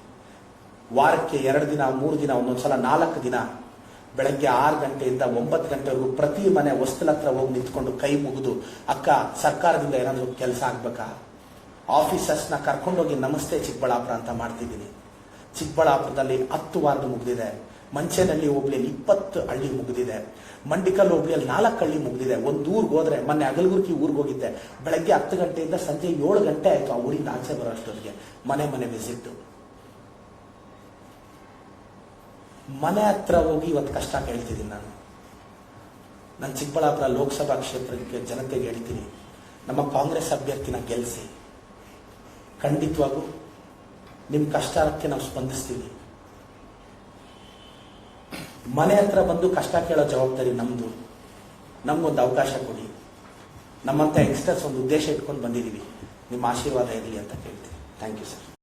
ವಾರಕ್ಕೆ ಎರಡು ದಿನ, ಮೂರು ದಿನ ಒಂದೊಂದು ಸಲ ನಾಲ್ಕು ದಿನ ಬೆಳಗ್ಗೆ ಆರು ಗಂಟೆಯಿಂದ ಒಂಬತ್ತು ಗಂಟೆವರೆಗೂ ಪ್ರತಿ ಮನೆ ಹೊಸ್ತಲ ಹತ್ರ ಹೋಗಿ ನಿಂತ್ಕೊಂಡು ಕೈ ಮುಗಿದು, ಅಕ್ಕ, ಸರ್ಕಾರದಿಂದ ಏನಾದರೂ ಕೆಲಸ ಆಗ್ಬೇಕಾ? ಆಫೀಸರ್ಸ್ನ ಕರ್ಕೊಂಡೋಗಿ ನಮಸ್ತೆ ಚಿಕ್ಕಬಳ್ಳಾಪುರ ಅಂತ ಮಾಡ್ತಿದ್ದೀನಿ. ಚಿಕ್ಕಬಳ್ಳಾಪುರದಲ್ಲಿ ಹತ್ತು ವಾರ್ಡ್ ಮುಗಿದಿದೆ. ಮಂಚೇನಹಳ್ಳಿ ಹೋಗ್ಲಿ ಇಪ್ಪತ್ತು ಹಳ್ಳಿ ಮುಗಿದಿದೆ. ಮಂಡಿಕಲ್ ಹೋಬಳಿಯಲ್ಲಿ ನಾಲ್ಕು ಹಳ್ಳಿ ಮುಗಿದಿದೆ. ಒಂದು ಊರಿಗೆ ಹೋದ್ರೆ, ಮೊನ್ನೆ ಅಗಲಗುರ್ಕಿ ಊರಿಗೆ ಹೋಗಿದ್ದೆ. ಬೆಳಗ್ಗೆ ಹತ್ತು ಗಂಟೆಯಿಂದ ಸಂಜೆ ಏಳು ಗಂಟೆ ಆಯಿತು ಆ ಊರಿಂದ ಆಚೆ ಬರೋ ಅಷ್ಟೊತ್ತಿಗೆ ಮನೆ ಮನೆ ವಿಸಿಟ್ ಮನೆ ಹತ್ರ ಹೋಗಿ ಇವತ್ತು ಕಷ್ಟ ಕೇಳ್ತಿದ್ದೀನಿ ನಾನು. ನಾನು ಚಿಕ್ಕಬಳ್ಳಾಪುರ ಲೋಕಸಭಾ ಕ್ಷೇತ್ರಕ್ಕೆ ಜನತೆಗೆ ಹೇಳ್ತೀನಿ, ನಮ್ಮ ಕಾಂಗ್ರೆಸ್ ಅಭ್ಯರ್ಥಿನ ಗೆಲ್ಲಿಸಿ ಖಂಡಿತವಾಗೂ ನಿಮ್ಮ ಕಷ್ಟಕ್ಕೆ ನಾವು ಸ್ಪಂದಿಸ್ತೀವಿ. ಮನೆ ಹತ್ರ ಬಂದು ಕಷ್ಟ ಕೇಳೋ ಜವಾಬ್ದಾರಿ ನಮ್ಮದು ನಮಗೊಂದು ಅವಕಾಶ ಕೊಡಿ. ನಮ್ಮಂಥ ಯಂಗ್ಸ್ಟರ್ಸ್ ಒಂದು ಉದ್ದೇಶ ಇಟ್ಕೊಂಡು ಬಂದಿದ್ದೀವಿ. ನಿಮ್ಮ ಆಶೀರ್ವಾದ ಇರಲಿ ಅಂತ ಕೇಳ್ತೀನಿ. Thank you sir